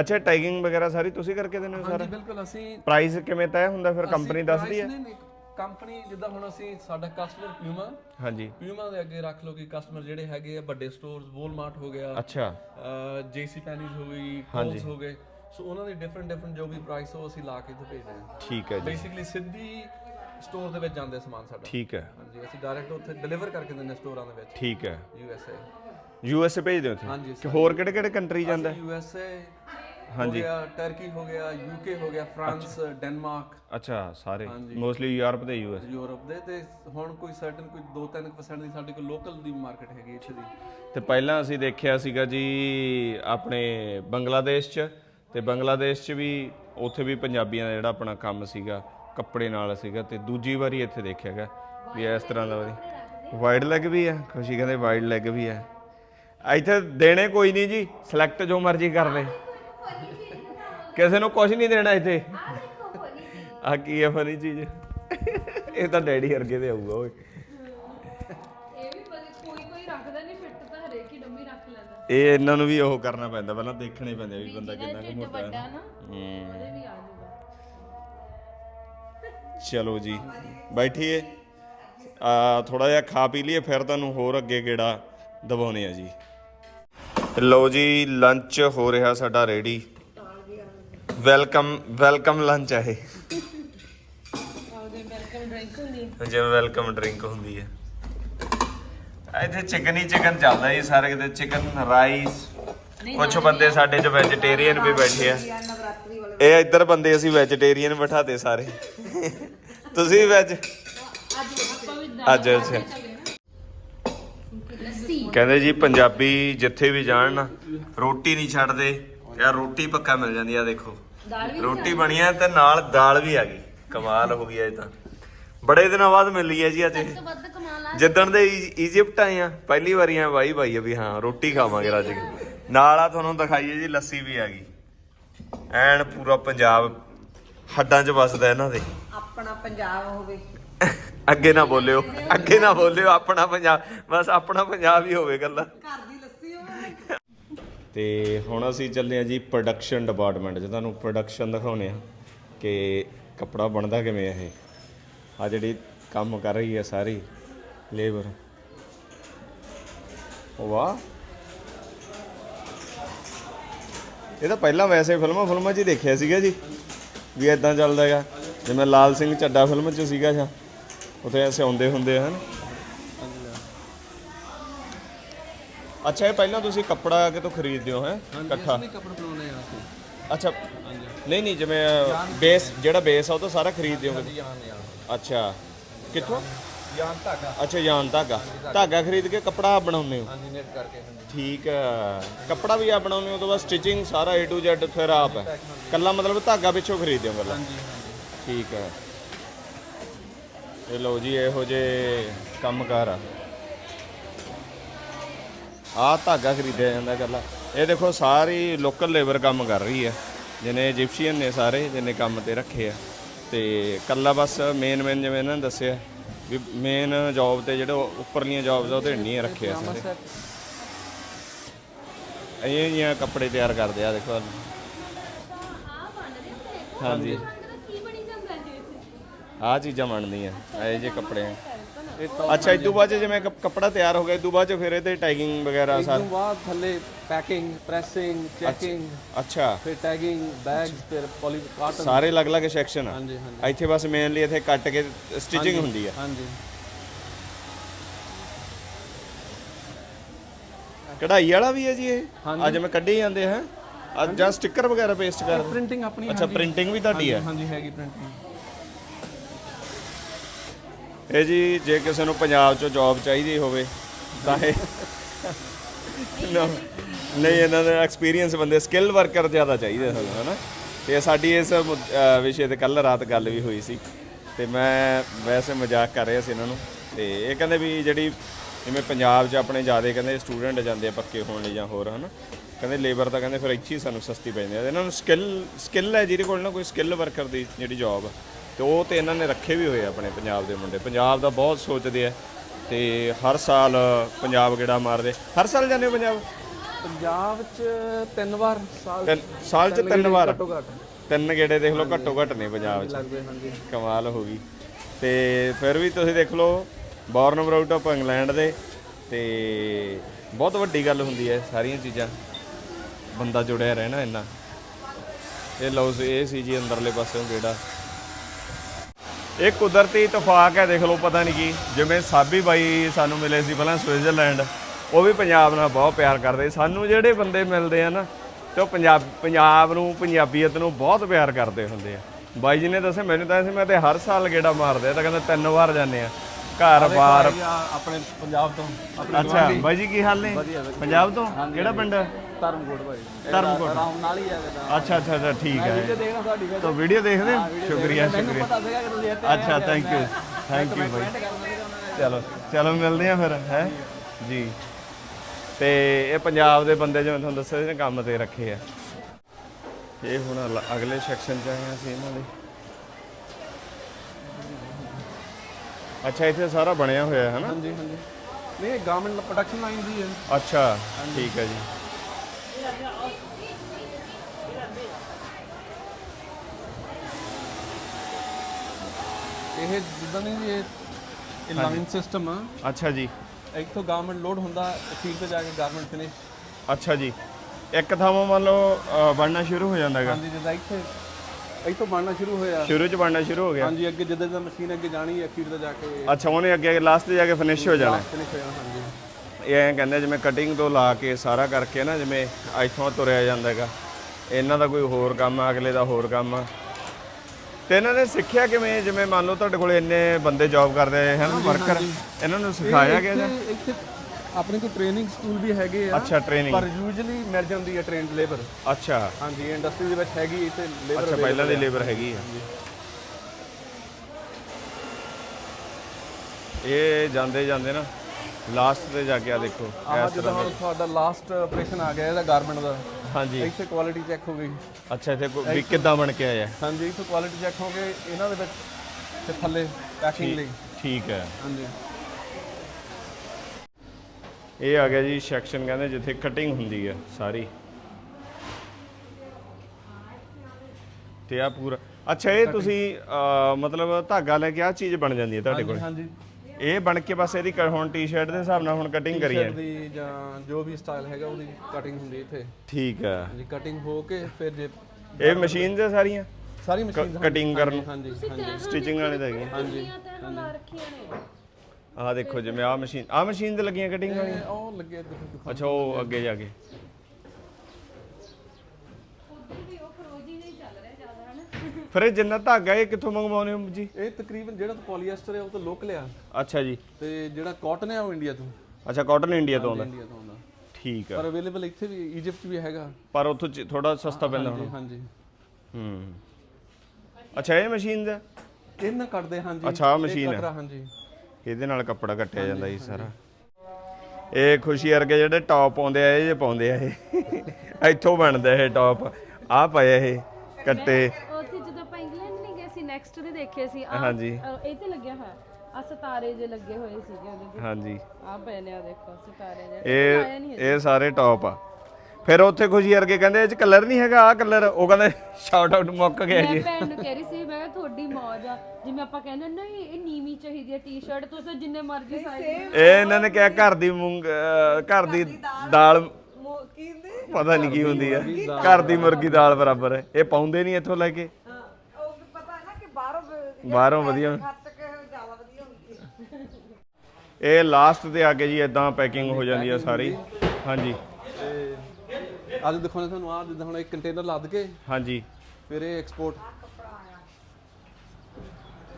A: ਅੱਛਾ ਟੈਗਿੰਗ ਵਗੈਰਾ ਸਾਰੀ ਤੁਸੀਂ ਕਰਕੇ ਦਿੰਦੇ ਹੋ ਸਾਰਾ?
C: ਹਾਂਜੀ ਬਿਲਕੁਲ ਅਸੀਂ
A: ਪ੍ਰਾਈਸ ਕਿਵੇਂ ਤੈਅ ਹੁੰਦਾ ਫਿਰ ਕੰਪਨੀ ਦੱਸਦੀ ਹੈ?
C: ਕੰਪਨੀ ਜਿੱਦਾਂ ਹੁਣ ਅਸੀਂ ਸਾਡਾ ਕਸਟਮਰ ਪਿਊਮਾ
A: ਹਾਂਜੀ।
C: ਪਿਊਮਾ ਦੇ ਅੱਗੇ ਰੱਖ ਲਓ ਕਿ ਕਸਟਮਰ ਜਿਹੜੇ ਹੈਗੇ ਆ ਵੱਡੇ ਸਟੋਰਸ ਵੋਲਮਾਰਟ ਹੋ ਗਿਆ
A: ਅੱਛਾ।
C: ਜੀਸੀ ਪੈਨੀਜ਼ ਹੋ ਗਈ ਕੋਲਸ ਹੋ ਗਏ। ਸੋ ਉਹਨਾਂ ਦੀ ਡਿਫਰੈਂਟ ਡਿਫਰੈਂਟ ਜੋ ਵੀ ਪ੍ਰਾਈਸ ਹੋ ਅਸੀਂ ਲਾ ਕੇ ਤੇ ਭੇਜਦੇ ਹਾਂ।
A: ਠੀਕ ਹੈ ਜੀ।
C: ਬੇਸਿਕਲੀ ਸਿੱਧੀ ਸਟੋਰ ਦੇ ਵਿੱਚ ਜਾਂਦੇ ਸਮਾਨ ਸਾਡਾ।
A: ਠੀਕ ਹੈ।
C: ਹਾਂਜੀ ਅਸੀਂ ਡਾਇਰੈਕਟ ਉੱਥੇ ਡਿਲੀਵਰ ਕਰਕੇ ਦਿੰਦੇ ਸਟੋਰਾਂ ਦੇ ਵਿੱਚ।
A: ਠੀਕ ਹੈ।
C: U S A
A: U S A ਭੇਜਦੇ ਹੋ ਤੁਸੀਂ
C: ਹਾਂਜੀ
A: ਕਿ ਹੋਰ ਕਿਹੜੇ ਕਿਹੜੇ ਕੰਟਰੀ ਜਾਂਦਾ?
C: ਯੂ ਐਸ ਏ ਹੋ
A: ਹਾਂਜੀ।
C: ਗਿਆ ਟਰਕੀ ਹੋ ਗਿਆ ਯੂਕੇ ਹੋ ਗਿਆ ਫਰਾਂਸ ਡੈਨਮਾਰਕ
A: ਅੱਛਾ ਸਾਰੇ। ਮੋਸਟਲੀ ਯੂਰਪ ਤੇ ਯੂ ਐਸ
C: ਯੂਰਪ ਦੇ ਤੇ ਹੁਣ ਕੋਈ ਸਰਟਨ ਕੋਈ 2-3% ਦੀ ਸਾਡੇ ਕੋਲ ਲੋਕਲ ਦੀ ਮਾਰਕੀਟ ਹੈਗੀ ਇੱਥੇ ਦੀ।
A: ਤੇ ਪਹਿਲਾਂ ਅਸੀਂ ਦੇਖਿਆ ਸੀਗਾ ਜੀ ਆਪਣੇ ਬੰਗਲਾਦੇਸ਼ 'ਚ ਤੇ ਬੰਗਲਾਦੇਸ਼ 'ਚ ਵੀ ਉੱਥੇ ਵੀ ਪੰਜਾਬੀਆਂ ਦਾ ਜਿਹੜਾ ਆਪਣਾ ਕੰਮ ਸੀਗਾ ਕੱਪੜੇ ਨਾਲ ਸੀਗਾ ਤੇ ਦੂਜੀ ਵਾਰੀ ਇੱਥੇ ਦੇਖਿਆਗਾ ਵੀ ਇਸ ਤਰ੍ਹਾਂ ਦਾ ਵਾਰੀ ਵਾਈਡ ਲੈਗ ਵੀ ਆ ਖੁਸ਼ੀ ਕਹਿੰਦੇ ਵਾਈਡ ਲੈਗ ਵੀ ਆ। ਇੱਥੇ ਦੇਣੇ ਕੋਈ ਨਹੀਂ ਜੀ ਸਿਲੈਕਟ ਜੋ ਮਰਜ਼ੀ ਕਰ ਲੈ। ਕਿਸੇ ਨੂੰ ਕੁਝ ਨਹੀਂ ਦੇਣਾ ਇੱਥੇ। ਆ ਕੀ ਹੈ ਫਨੀ ਚੀਜ਼। ਇਹ ਤਾਂ ਡੈਡੀ ਵਰਗੇ ਦੇ ਆਊਗਾ ਓਏ
D: ਇਹ ਵੀ ਬਸ ਕੋਈ ਕੋਈ ਰੱਖਦਾ ਨਹੀਂ ਫਿੱਟ ਤਾਂ ਹਰੇਕ ਹੀ ਡੰਮੀ ਰੱਖ ਲੈਂਦਾ
A: ਇਹ ਇਹਨਾਂ ਨੂੰ ਵੀ ਉਹ ਕਰਨਾ ਪੈਂਦਾ ਪਹਿਲਾਂ ਦੇਖਣੇ ਪੈਂਦੇ ਵੀ ਬੰਦਾ ਕਿੰਨਾ ਕੁ ਮੋਟਾ ਹੈ
D: ਵੱਡਾ ਨਾ
A: ਹੂੰ।
D: ਉਹਦੇ ਵੀ ਆ ਜਾਊਗਾ
A: ਚਲੋ ਜੀ ਬੈਠੀਏ। ਆ ਥੋੜਾ ਜਿਹਾ ਖਾ ਪੀ ਲਈਏ ਫਿਰ ਤੁਹਾਨੂੰ ਹੋਰ ਅੱਗੇ ਗੇੜਾ ਦਬਾਉਨੇ ਆ ਜੀ। ਲਓ ਜੀ ਲੰਚ ਹੋ ਰਿਹਾ ਸਾਡਾ ਰੈਡੀ ਵੈਲਕਮ ਵੈਲਕਮ ਲੰਚ ਹੈ
B: ਉਹਦੇ ਵੈਲਕਮ ਡਰਿੰਕ ਹੁੰਦੀ।
A: ਜਿਵੇਂ ਵੈਲਕਮ ਡਰਿੰਕ ਹੁੰਦੀ ਹੈ। ਇੱਥੇ ਚਿਕਨ ਹੀ ਚਿਕਨ ਚੱਲਦਾ ਜੀ ਸਾਰੇ ਕਿਤੇ ਚਿਕਨ ਰਾਈਸ ਕੁਝ ਬੰਦੇ ਸਾਡੇ ਚ ਵੈਜੀਟੇਰੀਅਨ ਵੀ ਬੈਠੇ ਆ। ਇਹ ਇੱਧਰ ਬੰਦੇ ਅਸੀਂ ਵੈਜੀਟੇਰੀਅਨ ਬਿਠਾਤੇ ਸਾਰੇ। ਤੁਸੀਂ ਵੈਜ
D: ਅੱਜ
A: ਅੱਛਾ। ਕਹਿੰਦੇ ਜੀ ਪੰਜਾਬੀ ਜਿੱਥੇ ਵੀ ਜਾਣ ਨਾ ਰੋਟੀ ਨਹੀਂ ਛੱਡਦੇ। ਯਾਰ ਰੋਟੀ ਪੱਕਾ ਮਿਲ ਜਾਂਦੀ ਆ ਦੇਖੋ। ਰੋਟੀ ਬਣੀ ਆ ਤੇ ਨਾਲ ਦਾਲ ਵੀ ਆ ਗਈ। ਕਮਾਲ ਹੋ ਗਈ ਅੱਜ ਤਾਂ। ਬੜੇ ਦਿਨਾਂ ਬਾਅਦ ਮਿਲੀ ਹੈ ਜੀ ਅੱਜ। ਇਹ
D: ਵੱਧ ਕਮਾਲ
A: ਜਿੱਦਣ ਦੇ ਈ- ਇਜਿਪਟ ਆਏ ਆ ਪਹਿਲੀ ਵਾਰੀ ਆ ਬਾਈ ਬਾਈ ਆ ਵੀ ਹਾਂ ਰੋਟੀ ਖਾਵਾਂਗੇ ਰੱਜ ਕੇ ਨਾਲ ਆ ਤੁਹਾਨੂੰ ਦਿਖਾਈਏ ਜੀ ਲੱਸੀ ਵੀ ਆ ਗਈ। ਐਨ ਪੂਰਾ ਪੰਜਾਬ ਹੱਡਾਂ 'ਚ ਵੱਸਦਾ ਇਹਨਾਂ ਦੇ।
B: ਆਪਣਾ ਪੰਜਾਬ ਹੋਵੇ।
A: ਅੱਗੇ ਨਾ ਬੋਲਿਓ ਅੱਗੇ ਨਾ ਬੋਲਿਓ ਆਪਣਾ ਪੰਜਾਬ ਬਸ ਆਪਣਾ ਪੰਜਾਬ ਹੀ ਹੋਵੇ ਗੱਲਾਂ
B: ਘਰ ਦੀ ਲੱਸੀ ਹੋਵੇ।
A: ਤੇ ਹੁਣ ਅਸੀਂ ਚੱਲੇ ਆ ਜੀ ਪ੍ਰੋਡਕਸ਼ਨ ਡਿਪਾਰਟਮੈਂਟ 'ਚ ਤੁਹਾਨੂੰ ਪ੍ਰੋਡਕਸ਼ਨ ਦਿਖਾਉਨੇ ਆ ਕਿ ਕੱਪੜਾ ਬਣਦਾ ਕਿਵੇਂ ਆ ਇਹ। ਆ ਜਿਹੜੀ ਕੰਮ ਕਰ ਰਹੀ ਹੈ ਸਾਰੀ ਲੇਬਰ ਵਾਹ। ਇਹ ਤਾਂ ਪਹਿਲਾਂ ਵੈਸੇ ਫਿਲਮਾਂ ਫਿਲਮਾਂ 'ਚ ਹੀ ਦੇਖਿਆ ਸੀਗਾ ਜੀ ਵੀ ਇਦਾਂ ਚੱਲਦਾ ਹੈਗਾ। ਜਿਵੇਂ ਲਾਲ ਸਿੰਘ ਚੱਡਾ ਫਿਲਮ 'ਚ ਸੀਗਾ ਜਾਂ ਉੱਥੇ ਐਸੇ ਆਉਂਦੇ ਹੁੰਦੇ ਹਨ। ਅੱਛਾ ਇਹ ਪਹਿਲਾਂ ਤੁਸੀਂ ਕੱਪੜਾ ਕਿਤੋਂ ਖਰੀਦਦੇ ਹੋ ਹੈ? ਇਕੱਠਾ?
C: ਨਹੀਂ ਕੱਪੜੇ ਬਣਾਉਣੇ ਆ ਅਸੀਂ।
A: ਅੱਛਾ ਨਹੀਂ ਨਹੀਂ ਜਿਵੇਂ ਬੇਸ ਜਿਹੜਾ ਬੇਸ ਆ ਉਹ ਤਾਂ ਸਾਰਾ ਖਰੀਦਦੇ ਹੋ
C: ਯਾਨ
A: ਅੱਛਾ। ਕਿੱਥੋਂ?
C: ਯਾਨ ਧਾਗਾ।
A: ਅੱਛਾ ਯਾਨ ਧਾਗਾ। ਧਾਗਾ ਖਰੀਦ ਕੇ ਕੱਪੜਾ ਆਪ ਬਣਾਉਂਦੇ ਹੋ?
C: ਹਾਂਜੀ ਨੈਟ ਕਰਕੇ ਹਾਂਜੀ।
A: ਠੀਕ ਹੈ। ਕੱਪੜਾ ਵੀ ਆਪ ਬਣਾਉਂਦੇ ਹੋ ਤੋਂ ਬਾਅਦ ਸਟਿਚਿੰਗ ਸਾਰਾ A to Z ਫਿਰ ਆਪ ਹੈ। ਕੱਲਾ ਮਤਲਬ ਧਾਗਾ ਪਿੱਛੋਂ ਖਰੀਦਦੇ ਹੋ ਕੱਲਾ
C: ਹਾਂਜੀ ਹਾਂਜੀ।
A: ਠੀਕ ਹੈ। ਇਹ ਲਓ ਜੀ ਇਹੋ ਜੇ ਕੰਮਕਾਰ ਆ। ਆ ਧਾਗਾ ਖਰੀਦਿਆ ਜਾਂਦਾ ਕੱਲਾ ਇਹ ਦੇਖੋ ਸਾਰੀ ਲੋਕਲ ਲੇਬਰ ਕੰਮ ਕਰ ਰਹੀ ਹੈ। ਜਿਹਨੇ ਇਜਿਪਸ਼ੀਅਨ ਨੇ ਸਾਰੇ ਜਿਹਨੇ ਕੰਮ ਤੇ ਰੱਖੇ ਆ। ਤੇ ਕੱਲਾ ਬਸ ਮੇਨ ਮੇਨ ਜਿਵੇਂ ਇਹਨਾਂ ਨੇ ਦੱਸਿਆ ਵੀ ਮੇਨ ਜੌਬ ਤੇ ਜਿਹੜੇ ਉੱਪਰਲੀਆਂ ਜੌਬਸ ਆ ਉਹ ਤੇ ਨਹੀਂ ਰੱਖੇ ਆ ਸਾਰੇ। ਇਹ ਜੀਆਂ ਕੱਪੜੇ ਤਿਆਰ ਕਰਦੇ ਆ ਦੇਖੋ। ਹਾਂਜੀ। ਆ ਚੀਜ਼ਾਂ ਬਣਦੀਆਂ ਇਹ ਜੇ ਕੱਪੜੇ। ਆ ਅੱਛਾ ਇਦੋਂ ਬਾਅਦ ਜਿਵੇਂ ਕੱਪ- ਕੱਪੜਾ ਤਿਆਰ ਹੋ ਗਿਆ ਇਦੋਂ ਬਾਅਦ ਫਿਰ ਇਹ ਤੇ ਟੈਗਿੰਗ ਵਗੈਰਾ ਸਾਰਾ
C: ਤੋਂ ਬਾਅਦ ਥੱਲੇ ਪੈਕਿੰਗ ਪ੍ਰੈਸਿੰਗ ਚੈਕਿੰਗ
A: ਅੱਛਾ।
C: ਫਿਰ ਟੈਗਿੰਗ ਬੈਗਸ ਫਿਰ ਪੋਲੀ ਕਾਟਨ
A: ਸਾਰੇ ਅਲੱਗ-ਅਲੱਗ ਸੈਕਸ਼ਨ ਆ?
C: ਹਾਂਜੀ ਹਾਂਜੀ।
A: ਇੱਥੇ ਬਸ ਮੇਨਲੀ ਇੱਥੇ ਕੱਟ ਕੇ ਸਟਿਚਿੰਗ ਹੁੰਦੀ ਆ?
C: ਹਾਂਜੀ।
A: ਕਢਾਈ ਵਾਲਾ ਵੀ ਹੈ ਜੀ ਇਹ। ਅੱਜ ਮੈਂ ਕੱਢੇ ਜਾਂਦੇ ਹੈ? ਅੱਜ ਜਾਂ ਸਟicker ਵਗੈਰਾ ਪੇਸਟ ਕਰ
C: ਪ੍ਰਿੰਟਿੰਗ ਆਪਣੀ
A: ਅੱਛਾ ਪ੍ਰਿੰਟਿੰਗ ਵੀ ਤੁਹਾਡੀ ਹੈ
C: ਹਾਂਜੀ ਹੈਗੀ ਪ੍ਰਿੰਟਿੰਗ
A: ਇਹ ਜੀ ਜੇ ਕਿਸੇ ਨੂੰ ਪੰਜਾਬ 'ਚੋਂ ਜੌਬ ਚਾਹੀਦੀ ਹੋਵੇ ਤਾਂ ਇਹ No, ਨਹੀਂ ਇਹਨਾਂ ਦਾ ਐਕਸਪੀਰੀਅੰਸ ਬੰਦੇ ਸਕਿੱਲ ਵਰਕਰ ਜ਼ਿਆਦਾ ਚਾਹੀਦੇ ਸਾਨੂੰ ਹਨਾ? ਤੇ ਸਾਡੀ ਇਸ ਮੁ- ਅਹ ਵਿਸ਼ੇ ਤੇ ਕੱਲ ਰਾਤ ਗੱਲ ਵੀ ਹੋਈ ਸੀ। ਤੇ ਮੈਂ ਵੈਸੇ ਮਜ਼ਾਕ ਕਰ ਰਿਹਾ ਸੀ ਇਹਨਾਂ ਨੂੰ। ਤੇ ਇਹ ਕਹਿੰਦੇ ਵੀ ਜਿਹੜੀ ਜਿਵੇਂ ਪੰਜਾਬ 'ਚ ਆਪਣੇ ਜ਼ਿਆਦਾ ਕਹਿੰਦੇ ਸਟੂਡੈਂਟ ਜਾਂਦੇ ਆ ਪੱਕੇ ਹੋਣ ਲਈ ਜਾਂ ਹੋਰ ਹਨਾ? ਕਹਿੰਦੇ ਲੇਬਰ ਤਾਂ ਕਹਿੰਦੇ ਫਿਰ ਇੱਥੇ ਹੀ ਸਾਨੂੰ ਸਸਤੀ ਪੈਂਦੀ ਜਾਂਦੀ ਹੈ ਇਹਨਾਂ ਨੂੰ ਸਕਿੱਲ ਸਕਿੱਲ ਹੈ ਜਿਹਦੇ ਕੋਲ ਨਾ ਕੋਈ ਸਕਿੱਲ ਵਰਕਰ ਦੀ ਜਿਹੜੀ ਜੌਬ ਤੇ ਉਹ ਤੇ ਇਹਨਾਂ ਨੇ ਰੱਖੇ ਵੀ ਹੋਏ ਆ ਆਪਣੇ ਪੰਜਾਬ ਦੇ ਮੁੰਡੇ। ਪੰਜਾਬ ਦਾ ਬਹੁਤ ਸੋਚਦੇ ਆ। ਤੇ ਹਰ ਸਾਲ ਪੰਜਾਬ ਗੇੜਾ ਮਾਰਦੇ। ਹਰ ਸਾਲ ਜਾਂਦੇ ਹੋ ਪੰਜਾਬ?
C: ਪੰਜਾਬ ਚ ਤਿੰਨ ਵਾਰ ਸਾਲ
A: ਤਿੰਨ ਸਾਲ 'ਚ ਤਿੰਨ ਵਾਰ?
C: ਘੱਟੋ ਘੱਟ
A: ਤਿੰਨ ਗੇੜੇ ਦੇਖ ਲਓ ਘੱਟੋ ਘੱਟ ਨੇ ਪੰਜਾਬ 'ਚ।
C: ਲੱਗਦੇ ਹਾਂਜੀ।
A: ਕਮਾਲ ਹੋ ਗਈ। ਤੇ ਫਿਰ ਵੀ ਤੁਸੀਂ ਦੇਖ ਲਓ ਬੌਰਨ ਬਰਾਊਟ ਆਫ ਇੰਗਲੈਂਡ ਦੇ। ਤੇ ਬਹੁਤ ਵੱਡੀ ਗੱਲ ਹੁੰਦੀ ਹੈ ਸਾਰੀਆਂ ਚੀਜ਼ਾਂ। ਬੰਦਾ ਜੁੜਿਆ ਰਹਿਣਾ ਇੰਨਾ ਇਹ ਲਓ ਸੀ- ਇਹ ਸੀ ਜੀ ਅੰਦਰਲੇ ਪਾਸਿਓਂ ਗੇੜਾ। ਇਹ ਕੁਦਰਤੀ ਇਤਫਾਕ ਹੈ ਦੇਖ ਲਓ ਪਤਾ ਨਹੀਂ ਕੀ। ਜਿਵੇਂ ਸਾਬੀ ਬਾਈ ਸਾਨੂੰ ਮਿਲੇ ਸੀ ਪਹਿਲਾਂ ਸਵਿਟਜ਼ਰਲੈਂਡ ਉਹ ਵੀ ਪੰਜਾਬ ਨਾਲ ਬਹੁਤ ਪਿਆਰ ਕਰਦੇ ਸਾਨੂੰ ਜਿਹੜੇ ਬੰਦੇ ਮਿਲਦੇ ਆ ਨਾ ਤੇ ਉਹ ਪੰਜਾਬ ਪੰਜਾਬ ਨੂੰ ਪੰਜਾਬੀਅਤ ਨੂੰ ਬਹੁਤ ਪਿਆਰ ਕਰਦੇ ਹੁੰਦੇ ਆ। ਬਾਈ ਜੀ ਨੇ ਦੱਸਿਆ ਮੈਨੂੰ ਤਾਂ ਸੀ ਮੈਂ ਤੇ ਹਰ ਸਾਲ ਗੇੜਾ ਮਾਰਦੇ ਆ ਤਾਂ ਕਹਿੰਦਾ ਤਿੰਨ ਵਾਰ ਜਾਂਦੇ ਆ। ਘਰ ਬਾਰ।
C: ਆਪਣੇ ਪੰਜਾਬ ਤੋਂ
A: ਅੱਛਾ ਬਾਈ ਜੀ ਕੀ ਹਾਲ ਨੇ? ਪੰਜਾਬ ਤੋਂ? ਕਿਹੜਾ ਪਿੰਡ
C: ਧਰਮਕੋਟ ਭਾਈ।
A: ਧਰਮਕੋਟ।
C: ਰਾਮ ਨਾਲ ਹੀ ਹੈ ਇਹਦਾ।
A: ਅੱਛਾ ਅੱਛਾ ਅੱਛਾ ਠੀਕ ਹੈ।
C: ਦੇਖਣਾ ਤੁਹਾਡੀ ਫਿਰ।
A: ਤਾਂ ਵੀਡੀਓ ਦੇਖਦੇ ਹੋ ਸ਼ੁਕਰੀਆ ਸ਼ੁਕਰੀਆ।
C: ਪਤਾ ਸੀਗਾ ਕਿ ਤੁਸੀਂ ਇੱਥੇ
A: ਅੱਛਾ ਥੈਂਕ ਯੂ ਥੈਂਕ ਯੂ ਬਾਈ ਚਲੋ ਚਲੋ ਮਿਲਦੇ ਆ ਫਿਰ ਹੈ? ਜੀ। ਤੇ ਇਹ ਪੰਜਾਬ ਦੇ ਬੰਦੇ ਜਿਵੇਂ ਤੁਹਾਨੂੰ ਦੱਸਿਆ ਸੀ ਨਾ ਕੰਮ ਤੇ ਰੱਖੇ ਆ। ਇਹ ਹੁਣ ਅਲ- ਅਗਲੇ ਸੈਕਸ਼ਨ ਚ ਆਏ ਸੀ ਇਹਨਾਂ ਦੇ। ਅੱਛਾ ਇੱਥੇ ਸਾਰਾ ਬਣਿਆ ਹੋਇਆ ਹੈ ਨਾ?
C: ਹਾਂਜੀ ਹਾਂਜੀ। ਨਹੀਂ ਇਹ ਗਾਰਮੈਂਟ ਪ੍ਰੋਡਕਸ਼ਨ ਲਾਈਨ ਦੀ ਹੈ।
A: ਅੱਛਾ ਠੀਕ ਹੈ ਜੀ।
C: ਇਹ ਜਿੱਦਾਂ ਨਹੀਂ ਇਹ ਇਹ ਲਾਈਨ ਸਿਸਟਮ ਆ।
A: ਅੱਛਾ ਜੀ।
C: ਇੱਥੋਂ ਗਾਰਮੈਂਟ ਲੋਡ ਹੁੰਦਾ ਫੀਲਡ ਤੇ ਜਾ ਕੇ ਗਾਰਮੈਂਟ ਫਿਨਿਸ਼
A: ਅੱਛਾ ਜੀ। ਇੱਕ ਥਾਵਾਂ ਮੰਨ ਲਓ ਬਣਨਾ ਸ਼ੁਰੂ ਹੋ ਜਾਂਦਾ ਹੈਗਾ।
C: ਹਾਂਜੀ ਜਿੱਦਾਂ ਇੱਥੇ ਇੱਥੋਂ ਬਣਨਾ ਸ਼ੁਰੂ ਹੋਇਆ।
A: ਸ਼ੁਰੂ ਚ ਬਣਨਾ ਸ਼ੁਰੂ ਹੋ ਗਿਆ।
C: ਹਾਂਜੀ ਅੱਗੇ ਜਿੱਦਾਂ ਜਿੱਦਾਂ ਮਸ਼ੀਨ ਅੱਗੇ ਜਾਣੀ ਹੈ ਫੀਲਡ ਤੇ ਜਾ ਕੇ
A: ਅੱਛਾ ਉਹਨੇ ਅੱਗੇ ਲਾਸਟ ਤੇ ਜਾ ਕੇ ਫਿਨਿਸ਼ ਹੋ ਜਾਣਾ।
C: ਫਿਨਿਸ਼ ਹੋਇਆ ਹਾਂਜੀ।
A: ਇਹ ਐਂ ਕਹਿੰਦੇ ਜਿਵੇਂ ਕਟਿੰਗ ਤੋਂ ਲਾ ਕੇ ਸਾਰਾ ਕਰਕੇ ਨਾ ਜਿਵੇਂ ਇੱਥੋਂ ਤੁਰਿਆ ਜਾਂਦਾ ਹੈਗਾ। ਇਹਨਾਂ ਦਾ ਕੋਈ ਹੋਰ ਕੰਮ ਆ ਅਗਲੇ ਦਾ ਹੋਰ ਕੰਮ ਆ। ਤੇ ਇਹਨਾਂ ਨੇ ਸਿੱਖਿਆ ਕਿਵੇਂ? ਜਿਵੇਂ ਮੰਨ ਲਓ ਤੁਹਾਡੇ ਕੋਲ ਇੰਨੇ ਬੰਦੇ ਜੌਬ ਕਰਦੇ ਹਨ ਵਰਕਰ ਇਹਨਾਂ ਨੂੰ ਸਿਖਾਇਆ ਗਿਆ ਜਾਂ
C: ਇੱਥੇ- ਇੱਥੇ ਆਪਣੇ ਕੋਲ ਟ੍ਰੇਨਿੰਗ ਸਕੂਲ ਵੀ ਹੈਗੇ ਆ
A: ਅੱਛਾ ਟ੍ਰੇਨਿੰਗ
C: ਪਰ ਯੂਜੂਲੀ ਮਿਲ ਜਾਂਦੀ ਹੈ ਟ੍ਰੇਨਡ ਲੇਬਰ
A: ਅੱਛਾ।
C: ਹਾਂਜੀ ਇੰਡਸਟਰੀ ਦੇ ਵਿੱਚ ਹੈਗੀ ਇੱਥੇ ਲੇਬਰ
A: ਅੱਛਾ ਪਹਿਲਾਂ ਦੀ ਲੇਬਰ ਹੈਗੀ ਆ। ਇਹ ਜਾਂਦੇ ਜਾਂਦੇ ਨਾ ਲਾਸਟ ਤੇ ਜਾ ਕੇ ਆ ਦੇਖੋ
C: ਆਹ ਜਦੋਂ ਹੁਣ ਤੁਹਾਡਾ ਲਾਸਟ ਆਪਰੇਸ਼ਨ ਆ ਗਿਆ ਇਹਦਾ ਗਾਰਮੈਂਟ ਦਾ।
A: ਹਾਂਜੀ।
C: ਇੱਥੇ ਕੁਆਲਿਟੀ ਚੈੱਕ ਹੋ ਗਈ।
A: ਅੱਛਾ ਇੱਥੇ ਕੋਈ- ਵੀ ਕਿੱਦਾਂ ਬਣ ਕੇ ਆਇਆ?
C: ਹਾਂਜੀ ਇੱਥੇ ਕੁਆਲਿਟੀ ਚੈੱਕ ਹੋ ਗਈ ਇਹਨਾਂ ਦੇ ਵਿੱਚ ਤੇ ਥੱਲੇ ਪੈਕਿੰਗ ਲਈ।
A: ਠੀਕ ਹੈ।
C: ਹਾਂਜੀ।
A: ਇਹ ਆ ਗਿਆ ਜੀ ਸੈਕਸ਼ਨ ਕਹਿੰਦੇ ਜਿੱਥੇ ਕਟਿੰਗ ਹੁੰਦੀ ਹੈ ਸਾਰੀ। ਤੇ ਆ ਪੂਰਾ ਅੱਛਾ ਇਹ ਤੁਸੀਂ ਅਹ, ਮਤਲਬ ਧਾਗਾ ਲੈ ਕੇ ਆ ਚੀਜ਼ ਬਣ ਜਾਂਦੀ ਹੈ ਤੁਹਾਡੇ ਕੋਲ?
C: ਹਾਂਜੀ।
A: ਇਹ ਬਣ ਕੇ ਬਸ ਇਹਦੀ ਹੁਣ ਟੀ-ਸ਼ਰਟ ਦੇ ਹਿਸਾਬ ਨਾਲ ਹੁਣ ਕਟਿੰਗ ਕਰੀ ਹੈ
C: ਟੀ-ਸ਼ਰਟ ਦੀ ਜਾਂ ਜੋ ਵੀ ਸਟਾਈਲ ਹੈਗਾ ਉਹਦੀ ਕਟਿੰਗ ਹੁੰਦੀ ਇੱਥੇ।
A: ਠੀਕ ਹੈ
C: ਜੀ ਕਟਿੰਗ ਹੋ ਕੇ ਫਿਰ ਜੇ
A: ਇਹ ਮਸ਼ੀਨ ਦੇ ਸਾਰੀਆਂ?
C: ਸਾਰੀ ਮਸ਼ੀਨ
A: ਕਟਿੰਗ ਕਰਨ
C: ਹਾਂਜੀ ਹਾਂਜੀ
A: ਸਟਿਚਿੰਗ ਵਾਲੇ ਤਾਂ ਹੈਗੇ
C: ਹਾਂਜੀ।
A: ਆਹ ਦੇਖੋ ਜਿਵੇਂ ਆਹ ਮਸ਼ੀਨ ਆਹ ਮਸ਼ੀਨ ਤੇ ਲੱਗੀਆਂ ਕਟਿੰਗ ਵਾਲੀਆਂ?
C: ਉਹ ਲੱਗੇ
A: ਅੱਛਾ ਉਹ ਅੱਗੇ ਜਾ ਕੇ
D: ਉਧਰ ਵੀ ਉਹ ਫਰੋਜੀ ਨਹੀਂ ਚੱਲ ਰਿਹਾ ਜ਼ਿਆਦਾ ਹਨਾ
A: ਫਿਰ ਇਹ ਜਿੰਨਾ ਧਾਗਾ ਇਹ ਕਿੱਥੋਂ ਮੰਗਵਾਉਂਦੇ ਹੋ ਜੀ?
C: ਇਹ ਤਕਰੀਬਨ ਜਿਹੜਾ ਤਾਂ ਪੋਲੀਐਸਟਰ ਹੈ ਉਹ ਤਾਂ ਲੋਕਲ ਆ।
A: ਅੱਛਾ ਜੀ।
C: ਤੇ ਜਿਹੜਾ ਕਾਟਨ ਹੈ ਉਹ ਇੰਡੀਆ ਤੋਂ।
A: ਅੱਛਾ ਕਾਟਨ ਇੰਡੀਆ ਤੋਂ ਆਉਂਦਾ।
C: ਇੰਡੀਆ ਤੋਂ ਆਉਂਦਾ।
A: ਠੀਕ ਆ।
C: ਪਰ ਅਵੇਲੇਬਲ ਇੱਥੇ ਵੀ ਇਜਿਪਟ ਵੀ ਹੈਗਾ।
A: ਪਰ ਉੱਥੋਂ ਥੋੜਾ ਸਸਤਾ ਪੈਂਦਾ ਹੁਣ।
C: ਹਾਂਜੀ।
A: ਹੂੰ। ਅੱਛਾ ਇਹ ਮਸ਼ੀਨ ਦਾ
C: ਇਹਨਾਂ ਕੱਟਦੇ ਹਾਂਜੀ।
A: ਅੱਛਾ, ਮਸ਼ੀਨ ਹੈ।
C: ਹਾਂਜੀ।
A: ਇਹਦੇ ਨਾਲ ਕੱਪੜਾ ਕੱਟਿਆ ਜਾਂਦਾ ਜੀ ਸਾਰਾ। ਇਹ ਖੁਸ਼ੀ ਵਰਗੇ ਜਿਹੜੇ ਟੌਪ ਆਉਂਦੇ ਆ ਇਹ ਜੇ ਪਾਉਂਦੇ ਆ ਇਹ। ਇੱਥੋਂ ਬਣਦਾ ਇਹ ਟੌਪ ਆ ਪਏ ਇਹ ਕੱਟੇ
D: ਉੱਥੇ ਜਦੋਂ ਆਪਾਂ ਇੰਗਲੈਂਡ ਨਹੀਂ ਗਏ ਸੀ ਨੈਕਸਟ ਦੇ ਦੇਖੇ ਸੀ ਆਹ,
A: ਹਾਂਜੀ।
D: ਇਹ ਤੇ ਲੱਗਿਆ ਹੋਇਆ। ਆ ਸਿਤਾਰੇ ਜੇ ਲੱਗੇ ਹੋਏ ਸੀਗੇ ਉਹਦੇ ਤੇ
A: ਹਾਂਜੀ।
D: ਆ ਪਏ ਨੇ ਆ ਦੇਖੋ ਸਿਤਾਰੇ ਜੇ। ਆਇਆ ਨਹੀਂ
A: ਇਹ ਇਹ ਸਾਰੇ ਟੌਪ ਆ। ਫਿਰ ਉੱਥੇ ਖੁਸ਼ੀ ਵਰਗੇ ਕਹਿੰਦੇ ਇਹ ਚ ਕਲਰ ਨਹੀਂ ਹੈਗਾ ਆ ਕਲਰ ਉਹ ਕਹਿੰਦੇ ਸ਼ਾਰਟ ਆਊਟ ਮੁੱਕ ਗਿਆ ਜੀ।
D: ਮੈਂ ਭੈਣ ਨੂੰ ਕਹਿ ਰਹੀ ਸੀ ਮੈਂ ਕਿਹਾ ਤੁਹਾਡੀ ਮੌਜ ਆ। ਜਿਵੇਂ ਆਪਾਂ ਕਹਿੰਦੇ ਨਹੀਂ ਇਹ ਨੀਵੀਂ ਚਾਹੀਦੀ ਹੈ ਟੀ-ਸ਼ਰਟ ਤੁਸੀਂ ਜਿੰਨੇ ਮਰਜ਼ੀ ਸਾਈਜ਼
A: ਇਹ ਇਹਨਾਂ ਨੇ ਕਿਹਾ ਘਰ ਦੀ ਮੂੰਗ ਅਹ ਘਰ ਦੀ ਦਾਲ
B: ਮੋ ਕੀ ਹੁੰਦੇ?
A: ਪਤਾ ਨਹੀਂ ਕੀ ਹੁੰਦੀ ਆ। ਘਰ ਦੀ ਮੁਰਗੀ ਦਾਲ ਬਰਾਬਰ ਹੈ। ਇਹ ਪਾਉਂਦੇ ਨਹੀਂ ਇੱਥੋਂ ਲੈ ਕੇ
B: ਹਾਂ ਉਹ ਵੀ ਪਤਾ ਹੈ ਨਾ ਕਿ ਬਾਹਰੋਂ
A: ਵਧੀਆ। ਇਹ ਲਾਸਟ ਤੇ ਆ ਕੇ ਜੀ ਇਦਾਂ ਪੈਕਿੰਗ ਹੋ ਜਾਂਦੀ ਆ ਸਾਰੀ। ਹਾਂਜੀ।
C: ਅੱਜ ਦਿਖਾਉਣੇ ਤੁਹਾਨੂੰ ਆ ਜਿੱਦਾਂ ਹੁਣ ਇੱਕ ਕੰਟੇਨਰ ਲੱਦ ਕੇ
A: ਹਾਂਜੀ।
C: ਫਿਰ ਇਹ ਐਕਸਪੋਰਟ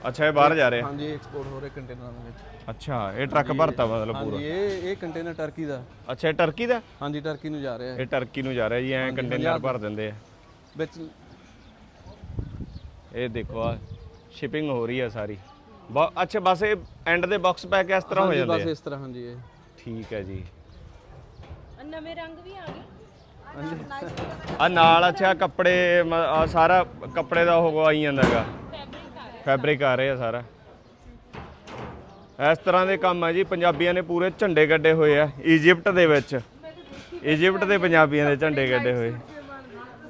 A: ਅੱਛਾ ਇਹ ਬਾਹਰ ਜਾ ਰਿਹਾ।
C: ਹਾਂਜੀ ਐਕਸਪੋਰਟ ਹੋ ਰਿਹਾ ਕੰਟੇਨਰਾਂ ਦੇ ਵਿੱਚ।
A: ਅੱਛਾ ਇਹ ਟਰੱਕ ਭਰਤਾ ਮਤਲਬ ਪੂਰਾ।
C: ਹਾਂਜੀ ਇਹ ਇਹ ਕੰਟੇਨਰ ਟਰਕੀ ਦਾ।
A: ਅੱਛਾ ਇਹ ਟਰਕੀ ਦਾ?
C: ਹਾਂਜੀ ਟਰਕੀ ਨੂੰ ਜਾ ਰਿਹਾ।
A: ਇਹ ਟਰਕੀ ਨੂੰ ਜਾ ਰਿਹਾ ਜੀ ਐ ਕੰਟੇਨਰ ਭਰ ਦਿੰਦੇ ਆ।
C: ਵਿੱਚ
A: ਇਹ ਦੇਖੋ ਆ ਸ਼ਿਪਿੰਗ ਹੋ ਰਹੀ ਆ ਸਾਰੀ। ਬਾ- ਅੱਛਾ ਬਸ ਇਹ ਐਂਡ ਦੇ ਬਾਕਸ ਪੈਕ ਇਸ ਤਰ੍ਹਾਂ ਹੋ
C: ਹਾਂਜੀ
A: ਜਾਂਦੇ
C: ਬਸ
A: ਆ?
C: ਇਸ ਤਰ੍ਹਾਂ ਹਾਂਜੀ ਇਹ।
A: ਠੀਕ ਹੈ ਜੀ।
D: ਨਵੇਂ ਰੰਗ ਵੀ ਆ ਗਏ।
A: ਆ ਨਾਲ ਅੱਛਾ ਕੱਪੜੇ ਮ- ਆਹ ਸਾਰਾ ਕੱਪੜੇ ਦਾ ਉਹ ਆਈ ਜਾਂਦਾਗਾ
D: ਫੈਬਰਿਕ ਆ ਰਿਹਾ
A: ਫੈਬਰਿਕ ਆ ਰਹੇ ਆ ਸਾਰਾ। ਇਸ ਤਰ੍ਹਾਂ ਦੇ ਕੰਮ ਆ ਜੀ ਪੰਜਾਬੀਆਂ ਨੇ ਪੂਰੇ ਝੰਡੇ ਗੱਡੇ ਹੋਏ ਆ ਇਜਿਪਟ ਦੇ ਵਿੱਚ। ਇਜਿਪਟ ਦੇ ਪੰਜਾਬੀਆਂ ਦੇ ਝੰਡੇ ਗੱਡੇ ਹੋਏ।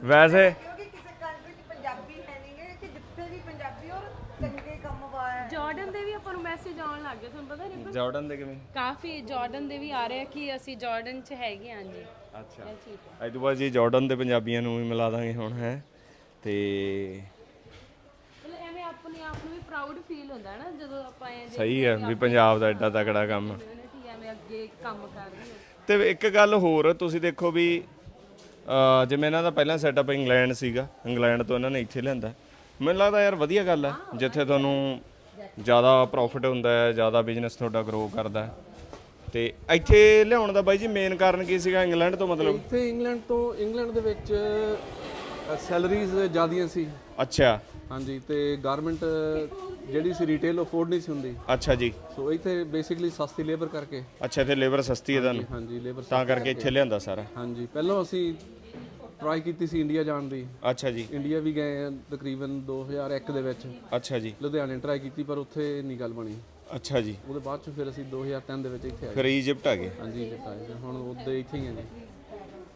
A: ਵੈਸੇ
B: ਕਿਉਂਕਿ ਕਿਸੇ ਕੰਟਰੀ 'ਚ ਪੰਜਾਬੀ ਹੈ ਨਹੀਂਗੇ ਕਿ ਜਿੱਥੇ ਵੀ ਪੰਜਾਬੀ ਔਰ ਚੰਗੇ ਕੰਮ ਵਾਇਆ
D: ਜਾਰਡਨ ਦੇ ਵੀ ਆਪਾਂ ਨੂੰ ਮੈਸੇਜ ਆਉਣ ਲੱਗ ਗਏ ਤੁਹਾਨੂੰ ਪਤਾ ਨਹੀਂ
A: ਜਾਰਡਨ ਦੇ ਕਿਵੇਂ?
D: ਕਾਫੀ ਜਾਰਡਨ ਦੇ ਵੀ ਆ ਰਹੇ ਆ ਕਿ ਅਸੀਂ ਜਾਰਡਨ 'ਚ ਹੈਗੇ ਹਾਂ ਜੀ
A: ਅੱਛਾ।
D: ਇਹ ਚੀਜ਼
A: ਅੱਜ ਤੋਂ ਬਾਅਦ ਜੀ ਜਾਰਡਨ ਦੇ ਪੰਜਾਬੀਆਂ ਨੂੰ ਵੀ ਮਿਲਾ ਦਾਂਗੇ ਹੁਣ ਹੈ। ਤੇ
D: ਮਤਲਬ ਐਵੇਂ ਆਪਣੇ ਆਪ ਨੂੰ ਵੀ ਪ੍ਰਾਊਡ ਫੀਲ ਹੁੰਦਾ ਹੈ ਨਾ ਜਦੋਂ ਆਪਾਂ ਇਹ
A: ਸਹੀ ਹੈ ਵੀ ਪੰਜਾਬ ਦਾ ਐਡਾ ਤਕੜਾ ਕੰਮ
D: ਕਮਿਊਨਿਟੀ ਐਵੇਂ ਅੱਗੇ ਕੰਮ ਕਰ ਰਹੀ ਹੈ।
A: ਤੇ ਇੱਕ ਗੱਲ ਹੋਰ ਤੁਸੀਂ ਦੇਖੋ ਵੀ ਅਹ ਜਿਵੇਂ ਇਹਨਾਂ ਦਾ ਪਹਿਲਾਂ ਸੈਟਅਪ ਇੰਗਲੈਂਡ ਸੀਗਾ ਇੰਗਲੈਂਡ ਤੋਂ ਇਹਨਾਂ ਨੇ ਇੱਥੇ ਲਿਆਂਦਾ। ਮੈਨੂੰ ਲੱਗਦਾ ਯਾਰ ਵਧੀਆ ਗੱਲ ਹੈ ਜਿੱਥੇ ਤੁਹਾਨੂੰ ਜ਼ਿਆਦਾ ਪ੍ਰੋਫਿਟ ਹੁੰਦਾ ਹੈ ਜ਼ਿਆਦਾ ਬਿਜ਼ਨਸ ਤੁਹਾਡਾ ਗਰੋ ਕਰਦਾ ਹੈ। ਤੇ ਇੱਥੇ ਲਿਆਉਣ ਦਾ ਬਾਈ ਜੀ ਮੇਨ ਕਾਰਨ ਕੀ ਸੀਗਾ ਇੰਗਲੈਂਡ ਤੋਂ ਮਤਲਬ?
C: ਇੱਥੇ ਇੰਗਲੈਂਡ ਤੋਂ ਇੰਗਲੈਂਡ ਦੇ ਵਿੱਚ ਸੈਲਰੀਜ਼ ਜ਼ਿਆਦੀਆਂ ਸੀ।
A: ਅੱਛਾ।
C: ਹਾਂਜੀ ਤੇ ਗਾਰਮੈਂਟ ਜਿਹੜੀ ਸੀ ਰਿਟੇਲ ਅਫੋਰਡ ਨਹੀਂ ਸੀ ਹੁੰਦੀ।
A: ਅੱਛਾ ਜੀ।
C: ਸੋ ਇੱਥੇ ਬੇਸਿਕਲੀ ਸਸਤੀ ਲੇਬਰ ਕਰਕੇ।
A: ਅੱਛਾ ਇੱਥੇ ਲੇਬਰ ਸਸਤੀ ਹੈ ਤੁਹਾਨੂੰ।
C: ਹਾਂਜੀ ਲੇਬਰ
A: ਤਾਂ ਕਰਕੇ। ਇੱਥੇ ਲਿਆਂਦਾ ਸਾਰਾ।
C: ਹਾਂਜੀ ਪਹਿਲਾਂ ਅਸੀਂ ਟਰਾਈ ਕੀਤੀ ਸੀ ਇੰਡੀਆ ਜਾਣ ਦੀ।
A: ਅੱਛਾ ਜੀ।
C: ਇੰਡੀਆ ਵੀ ਗਏ ਆ ਤਕਰੀਬਨ 2001 ਦੇ ਵਿੱਚ।
A: ਅੱਛਾ ਜੀ।
C: ਲੁਧਿਆਣੇ ਟਰਾਈ ਕੀਤੀ ਪਰ ਉੱਥੇ ਨਹੀਂ ਗੱਲ ਬਣੀ।
A: ਅੱਛਾ ਜੀ।
C: ਉਹਦੇ ਬਾਅਦ ਚ ਫਿਰ ਅਸੀਂ 2003 ਦੇ ਵਿੱਚ ਇੱਥੇ ਆਏ।
A: ਫਿਰ ਇਜਿਪਟ ਆ ਗਏ।
C: ਹਾਂਜੀ ਇੱਥੇ ਆਏ ਤੇ ਹੁਣ ਉੱਦੇ ਇੱਥੇ ਹੀ ਆ ਜੀ।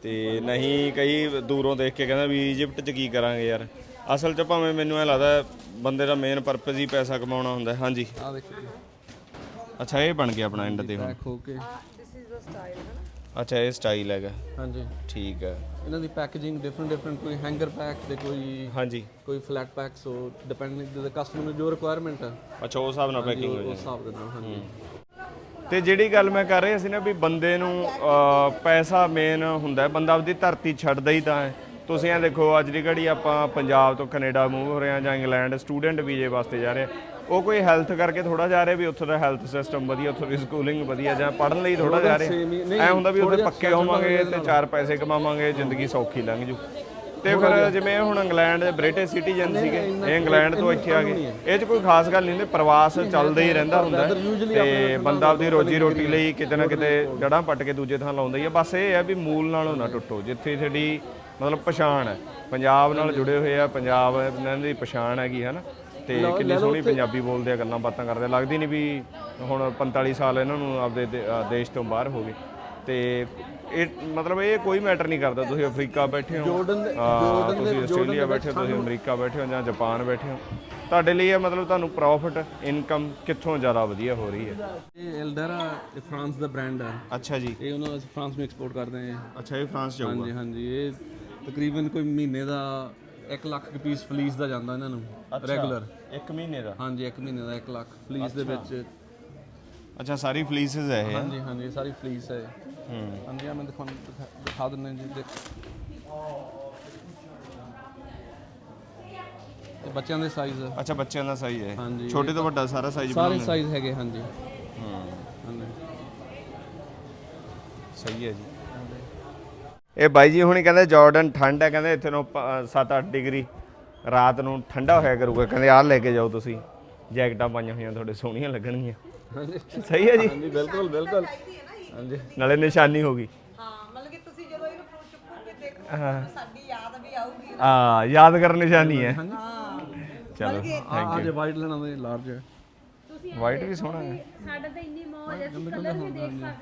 A: ਤੇ ਨਹੀਂ ਕਈ ਦੂਰੋਂ ਦੇਖ ਕੇ ਕਹਿੰਦਾ ਵੀ ਇਜਿਪਟ 'ਚ ਕੀ ਕਰਾਂਗੇ ਯਾਰ। ਅਸਲ 'ਚ ਭਾਵੇਂ ਮੈਨੂੰ ਐ ਲੱਗਦਾ ਬੰਦੇ ਦਾ ਮੇਨ ਪਰਪਸ ਹੀ ਪੈਸਾ ਕਮਾਉਣਾ ਹੁੰਦਾ ਹੈ। ਹਾਂਜੀ।
C: ਆਹ ਦੇਖੋ ਜੀ।
A: ਅੱਛਾ ਇਹ ਬਣ ਗਿਆ ਆਪਣਾ ਐਂਡ ਤੇ ਹੁਣ।
C: ਪੈਕ ਹੋ ਕੇ।
B: ਦਿਸ ਇਜ਼ ਦਾ ਸਟਾਈਲ ਹੈ ਨਾ?
A: ਅੱਛਾ ਇਹ ਸਟਾਈਲ ਹੈਗਾ।
C: ਹਾਂਜੀ।
A: ਠੀਕ ਹੈ।
C: ਇਹਨਾਂ ਦੀ ਪੈਕੇਜਿੰਗ ਡਿਫਰੈਂਟ ਡਿਫਰੈਂਟ ਕੋਈ ਹੈਂਗਰ ਪੈਕ ਤੇ ਕੋਈ
A: ਹਾਂਜੀ।
C: ਕੋਈ ਫਲੈਟ ਪੈਕ ਸੋ ਡਿਪੈਂਡਿੰਗ ਦੇ ਕਸਟਮਰ ਨੂੰ ਜੋ ਰਿਕੁਆਇਰਮੈਂਟ ਹੈ
A: ਅੱਛਾ ਉਸ ਹਿਸਾਬ ਨਾਲ ਪੈਕਿੰਗ ਹੋ
C: ਉਸ
A: ਜਾਂਦੀ
C: ਹਿਸਾਬ ਦੇ ਨਾਲ ਹਾਂਜੀ।
A: ਤੇ ਜਿਹੜੀ ਗੱਲ ਮੈਂ ਕਰ ਰਿਹਾ ਸੀ ਨਾ ਵੀ ਬੰਦੇ ਨੂੰ ਪੈਸਾ ਮੇਨ ਹੁੰਦਾ ਬੰਦਾ ਆਪਦੀ ਧਰਤੀ ਛੱਡਦਾ ਹੀ ਤਾਂ ਹੈ। ਤੁਸੀਂ ਇਹ ਦੇਖੋ ਅੱਜ ਦੀ ਘੜੀ ਆਪਾਂ ਪੰਜਾਬ ਤੋਂ ਕੈਨੇਡਾ ਮੂਵ ਹੋ ਰਹੇ ਹਾਂ ਜਾਂ ਇੰਗਲੈਂਡ ਸਟੂਡੈਂਟ ਵੀਜ਼ੇ ਵਾਸਤੇ ਜਾ ਰਹੇ ਉਹ ਕੋਈ ਹੈਲਥ ਕਰਕੇ ਥੋੜਾ ਜਾ ਰਿਹਾ ਵੀ ਉੱਥੋਂ ਦਾ ਹੈਲਥ ਸਿਸਟਮ ਵਧੀਆ ਉੱਥੋਂ ਦੀ ਸਕੂਲਿੰਗ ਵਧੀਆ ਜਾਂ ਪੜ੍ਹਨ ਲਈ ਥੋੜਾ ਜਾ ਰਿਹਾ। ਐ ਹੁੰਦਾ ਵੀ ਉੱਥੇ ਪੱਕੇ ਹੋਵਾਂਗੇ ਤੇ ਚਾਰ ਪੈਸੇ ਕਮਾਵਾਂਗੇ ਜ਼ਿੰਦਗੀ ਸੌਖੀ ਲੰਘ ਜੂ। ਤੇ ਫਿਰ ਜਿਵੇਂ ਹੁਣ ਇੰਗਲੈਂਡ ਦੇ ਬ੍ਰਿਟਿਸ਼ ਸਿਟੀਜ਼ਨ ਸੀਗੇ ਇਹ ਇੰਗਲੈਂਡ ਤੋਂ ਇੱਥੇ ਆ ਗਏ। ਇਹ 'ਚ ਕੋਈ ਖਾਸ ਗੱਲ ਨਹੀਂ ਹੁੰਦੀ ਪ੍ਰਵਾਸ ਚੱਲਦਾ ਹੀ ਰਹਿੰਦਾ ਹੁੰਦਾ। ਤੇ ਬੰਦਾ ਆਪਦੀ ਰੋਜੀ ਰੋਟੀ ਲਈ ਕਿਤੇ ਨਾ ਕਿਤੇ ਜੜਾਂ ਪੱਟ ਕੇ ਦੂਜੇ ਥਾਂ ਲਾਉਂਦਾ ਹੀ ਆ। ਬਸ ਇਹ ਹੈ ਵੀ ਮੂਲ ਨਾਲੋਂ ਨਾ ਟੁੱਟੋ। ਜਿੱਥੇ ਤੁਹਾਡੀ ਮਤਲਬ ਪਛਾਣ ਹੈ। ਪੰਜਾਬ ਨਾਲ ਜੁੜੇ ਹੋਏ ਆ ਪੰਜਾਬ ਇਹਨਾਂ ਦੀ ਪਛਾਣ ਹੈਗੀ ਹੈ ਨਾ ਤੇ ਕਿੰਨੀ ਸੋਹਣੀ ਪੰਜਾਬੀ ਬੋਲਦੇ ਆ ਗੱਲਾਂ ਬਾਤਾਂ ਕਰਦੇ ਆ। ਲੱਗਦੀ ਨਹੀਂ ਵੀ ਹੁਣ 45 ਸਾਲ ਇਹਨਾਂ ਨੂੰ ਆਪਦੇ ਦੇ- ਅ, ਦੇਸ਼ ਤੋਂ ਬਾਹਰ ਹੋ ਗਏ। ਤੇ ਇਹ ਮਤਲਬ ਇਹ ਕੋਈ ਮੈਟਰ ਨਹੀਂ ਕਰਦਾ। ਤੁਸੀਂ ਅਫਰੀਕਾ ਬੈਠੇ ਹੋ।
C: ਜੋਰਡਨ ਦੇ-
A: ਹਾਂ,
C: ਜੋਰਡਨ ਦੇ-
A: ਤੁਸੀਂ ਆਸਟ੍ਰੇਲੀਆ ਬੈਠੇ ਹੋ ਤੁਸੀਂ ਅਮਰੀਕਾ ਬੈਠੇ ਹੋ ਜਾਂ ਜਾਪਾਨ ਬੈਠੇ ਹੋ। ਤੁਹਾਡੇ ਲਈ ਇਹ ਮਤਲਬ ਤੁਹਾਨੂੰ ਪ੍ਰੋਫਿਟ ਇਨਕਮ ਕਿੱਥੋਂ ਜ਼ਿਆਦਾ ਵਧੀਆ ਹੋ ਰਹੀ ਹੈ?
C: ਇਹ ਐਲਡਰਾ ਇਹ ਫਰਾਂਸ ਦਾ ਬ੍ਰਾਂਡ ਹੈ
A: ਅੱਛਾ ਜੀ।
C: ਇਹ ਉਹਨਾਂ ਨੂੰ ਅਸੀਂ ਫਰਾਂਸ ਨੂੰ ਐਕਸਪੋਰਟ ਕਰਦੇ ਹਾਂ।
A: ਅੱਛਾ ਇਹ ਫਰਾਂਸ
C: ਹਾਂਜੀ ਹਾਂਜੀ ਇਹ ਤਕਰੀਬਨ ਕੋਈ ਮਹੀਨੇ ਦਾ 1 ਲੱਖ ਪੀਸ ਫਲੀਸ ਦਾ ਜਾਂਦਾ ਇਹਨਾਂ ਨੂੰ ਰੈਗੂਲਰ
A: ਇੱਕ ਮਹੀਨੇ ਦਾ?
C: ਹਾਂਜੀ ਇੱਕ ਮਹੀਨੇ ਦਾ 1 ਲੱਖ ਫਲੀਸ ਦੇ ਵਿੱਚ।
A: ਅੱਛਾ ਸਾਰੀ ਫਲੀਸਿਸ ਹੈ ਇਹ?
C: ਹਾਂਜੀ ਹਾਂਜੀ ਸਾਰੀ ਫਲੀਸ ਹੈ।
A: ਹੂੰ।
C: ਹਾਂਜੀ ਮੈਂ ਦਿਖਾ ਦਿਖਾ- ਦਿੰਦਾ ਜੀ ਦੇਖ। ਇਹ ਬੱਚਿਆਂ ਦੇ ਸਾਈਜ਼
A: ਅੱਛਾ ਬੱਚਿਆਂ ਦਾ ਸਾਈਜ਼ ਹੈ
C: ਹਾਂਜੀ,
A: ਛੋਟੇ ਤੋਂ ਵੱਡਾ ਸਾਰਾ ਸਾਈਜ਼
C: ਸਾਰੇ ਸਾਈਜ਼ ਹੈਗੇ ਹਾਂਜੀ।
A: ਹੂੰ।
C: ਹਾਂਜੀ।
A: ਸਹੀ ਹੈ ਜੀ। ਇਹ ਬਾਈ ਜੀ ਹੁਣੀ ਕਹਿੰਦੇ ਜਾਰਡਨ ਠੰਡ ਹੈ ਕਹਿੰਦੇ ਇੱਥੇ ਨੂੰ 7-8 ਡਿਗਰੀ ਰਾਤ ਨੂੰ ਠੰਡਾ ਹੋਇਆ ਕਰੂਗਾ ਕਹਿੰਦੇ ਆਹ ਲੈ ਕੇ ਜਾਓ ਤੁਸੀਂ। ਜੈਕਟਾਂ ਪਾਈਆਂ ਹੋਈਆਂ ਤੁਹਾਡੇ ਸੋਹਣੀਆਂ ਲੱਗਣਗੀਆਂ।
C: ਹਾਂਜੀ।
A: ਸਹੀ ਹੈ ਜੀ?
C: ਹਾਂਜੀ ਬਿਲਕੁਲ ਬਿਲਕੁਲ। ਹਾਂਜੀ।
A: ਨਾਲੇ ਨਿਸ਼ਾਨੀ ਹੋ ਗਈ।
B: ਹਾਂ ਮਤਲਬ ਕਿ ਤੁਸੀਂ ਜਦੋਂ ਇਹਨੂੰ ਫੋਨ ਚੁੱਕੋਗੇ ਦੇਖੋ ਸਾਡੀ ਯਾਦ ਵੀ ਆਊਗੀ।
A: ਆ ਯਾਦ ਕਰਨ ਨਿਸ਼ਾਨੀ ਹੈ।
B: ਹਾਂ
A: ਚਲੋ
C: ਆ ਆ ਜੇ ਵਾਈਟ ਲੈਣਾ ਤੇ ਲਾਰਜ ਹੈ।
D: ਤੁਸੀਂ
A: ਵਾਈਟ ਵੀ ਸੋਹਣਾ ਹੈ।
D: ਸਾਡਾ ਤਾਂ ਇੰਨੀ ਮੌਜ ਹੈ ਅਸੀਂ ਕਲਰ ਵੀ ਦੇਖ ਸਕਦੇ ਆ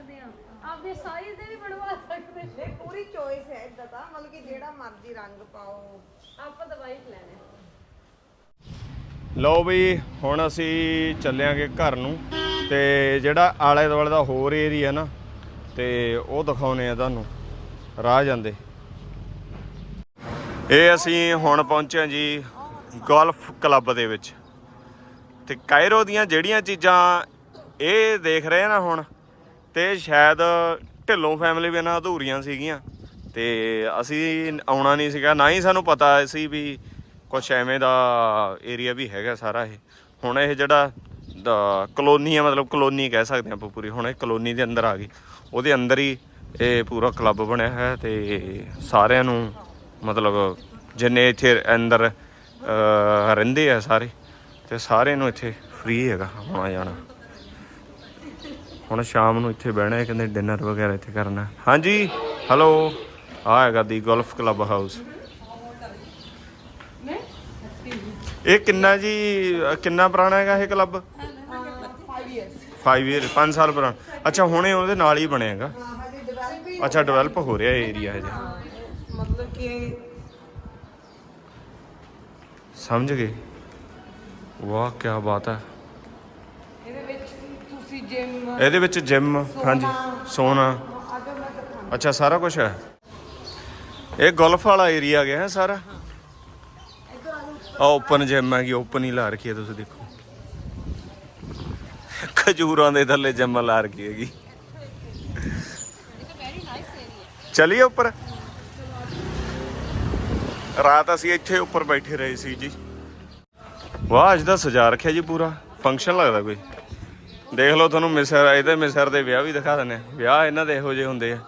D: ਆਪਦੇ ਸਾਈਜ਼ ਦੇ ਵੀ ਬਣਵਾ ਸਕਦੇ
B: ਇਹ ਪੂਰੀ ਚੋਇਸ ਹੈ ਇਦਾਂ ਦਾ ਮਤਲਬ ਕਿ ਜਿਹੜਾ ਮਰਜ਼ੀ ਰੰਗ ਪਾਓ।
D: ਆਪਾਂ ਤਾਂ ਵਾਈਟ ਲੈਣਾ।
A: ਲਓ ਬਈ ਹੁਣ ਅਸੀਂ ਚੱਲਿਆਂਗੇ ਘਰ ਨੂੰ ਤੇ ਜਿਹੜਾ ਆਲੇ ਦੁਆਲੇ ਦਾ ਹੋਰ ਏਰੀਆ ਨਾ ਤੇ ਉਹ ਦਿਖਾਉਨੇ ਆ ਤੁਹਾਨੂੰ। ਰਾਹ ਜਾਂਦੇ। ਇਹ ਅਸੀਂ ਹੁਣ ਪਹੁੰਚੇ ਹਾਂ ਜੀ ਗੋਲਫ ਕਲੱਬ ਦੇ ਵਿੱਚ। ਤੇ ਕਾਇਰੋ ਦੀਆਂ ਜਿਹੜੀਆਂ ਚੀਜ਼ਾਂ ਇਹ ਦੇਖ ਰਹੇ ਆ ਨਾ ਹੁਣ ਤੇ ਸ਼ਾਇਦ ਢਿੱਲੋਂ ਫੈਮਿਲੀ ਵੀ ਇਹਨਾਂ ਅਧੂਰੀਆਂ ਸੀਗੀਆਂ। ਤੇ ਅਸੀਂ ਆਉਣਾ ਨਹੀਂ ਸੀਗਾ, ਨਾ ਹੀ ਸਾਨੂੰ ਪਤਾ ਸੀ ਵੀ ਕੁਛ ਐਵੇਂ ਦਾ ਏਰੀਆ ਵੀ ਹੈਗਾ ਸਾਰਾ ਇਹ। ਹੁਣ ਇਹ ਜਿਹੜਾ ਦਾ ਕਲੋਨੀ ਆ, ਮਤਲਬ ਕਲੋਨੀ ਕਹਿ ਸਕਦੇ ਆਪਾਂ ਪੂਰੀ, ਹੁਣ ਇਹ ਕਲੋਨੀ ਦੇ ਅੰਦਰ ਆ ਗਈ। ਉਹਦੇ ਅੰਦਰ ਹੀ ਇਹ ਪੂਰਾ ਕਲੱਬ ਬਣਿਆ ਹੋਇਆ ਹੈ ਤੇ ਸਾਰਿਆਂ ਨੂੰ ਮਤਲਬ ਜਿੰਨੇ ਇੱਥੇ ਅੰਦਰ ਰਹਿੰਦੇ ਆ ਸਾਰੇ, ਤੇ ਸਾਰਿਆਂ ਨੂੰ ਇੱਥੇ ਫ੍ਰੀ ਹੈਗਾ, ਆਉਣਾ ਜਾਣਾ। ਹੁਣ ਸ਼ਾਮ ਨੂੰ ਇੱਥੇ ਬਹਿਣਾ ਹੈ, ਕਹਿੰਦੇ ਡਿਨਰ ਵਗੈਰਾ ਇੱਥੇ ਕਰਨਾ ਹਾਂਜੀ ਹੈਲੋ ਆ ਹੈਗਾ ਦੀ ਗੋਲਫ ਕਲੱਬ ਹਾਊਸ ਇਹ ਕਿੰਨਾ ਜੀ, ਕਿੰਨਾ ਪੁਰਾਣਾ ਹੈਗਾ ਇਹ ਕਲੱਬ
B: 5 ਇਅਰਸ
A: 5 ਇਅਰ 5 ਸਾਲ ਪੁਰਾਣਾ। ਅੱਛਾ, ਹੁਣੇ ਉਹਦੇ ਨਾਲ ਹੀ ਬਣਿਆ ਹੈਗਾ। ਅੱਛਾ ਡਿਵੈਲਪ ਹੋ ਰਿਹਾ ਏਰੀਆ ਹਜੇ।
B: ਮਤਲਬ ਕਿ
A: ਸਮਝ ਗਏ? ਵਾਹ ਕੀ ਬਾਤ ਹੈ।
B: ਜਿਮ
A: ਇਹਦੇ ਵਿੱਚ ਜਿਮ ਹਾਂਜੀ ਸੋਨਾ। ਅੱਛਾ ਸਾਰਾ ਕੁਝ ਹੈ। ਇਹ ਗੋਲਫ ਵਾਲਾ ਏਰੀਆ ਗਿਆ ਹੈ ਸਾਰਾ? ਆ ਓਪਨ ਜਿਮ ਹੈਗੀ ਓਪਨ ਹੀ ਲਾ ਰੱਖੀ ਹੈ ਤੁਸੀਂ ਦੇਖੋ। ਖਜੂਰਾਂ ਦੇ ਥੱਲੇ ਜਿਮ ਲਾ ਰੱਖੀ ਹੈਗੀ। ਚਲਿਏ ਉੱਪਰ? ਰਾਤ ਅਸੀਂ ਇੱਥੇ ਉੱਪਰ ਬੈਠੇ ਰਹੇ ਸੀ ਜੀ। ਵਾਹ ਅੱਜ ਦਾ ਸਜਾ ਰੱਖਿਆ ਜੀ ਪੂਰਾ। ਫੰਕਸ਼ਨ ਲੱਗਦਾ ਕੋਈ? ਦੇਖ ਲਓ ਤੁਹਾਨੂੰ ਮਿਸਰ ਇਹਦੇ ਮਿਸਰ ਦੇ ਵਿਆਹ ਵੀ ਦਿਖਾ ਆ ਵਿਆਹ ਇਹਨਾਂ ਦੇ ਇਹੋ ਜਿਹੇ ਹੁੰਦੇ ਆ।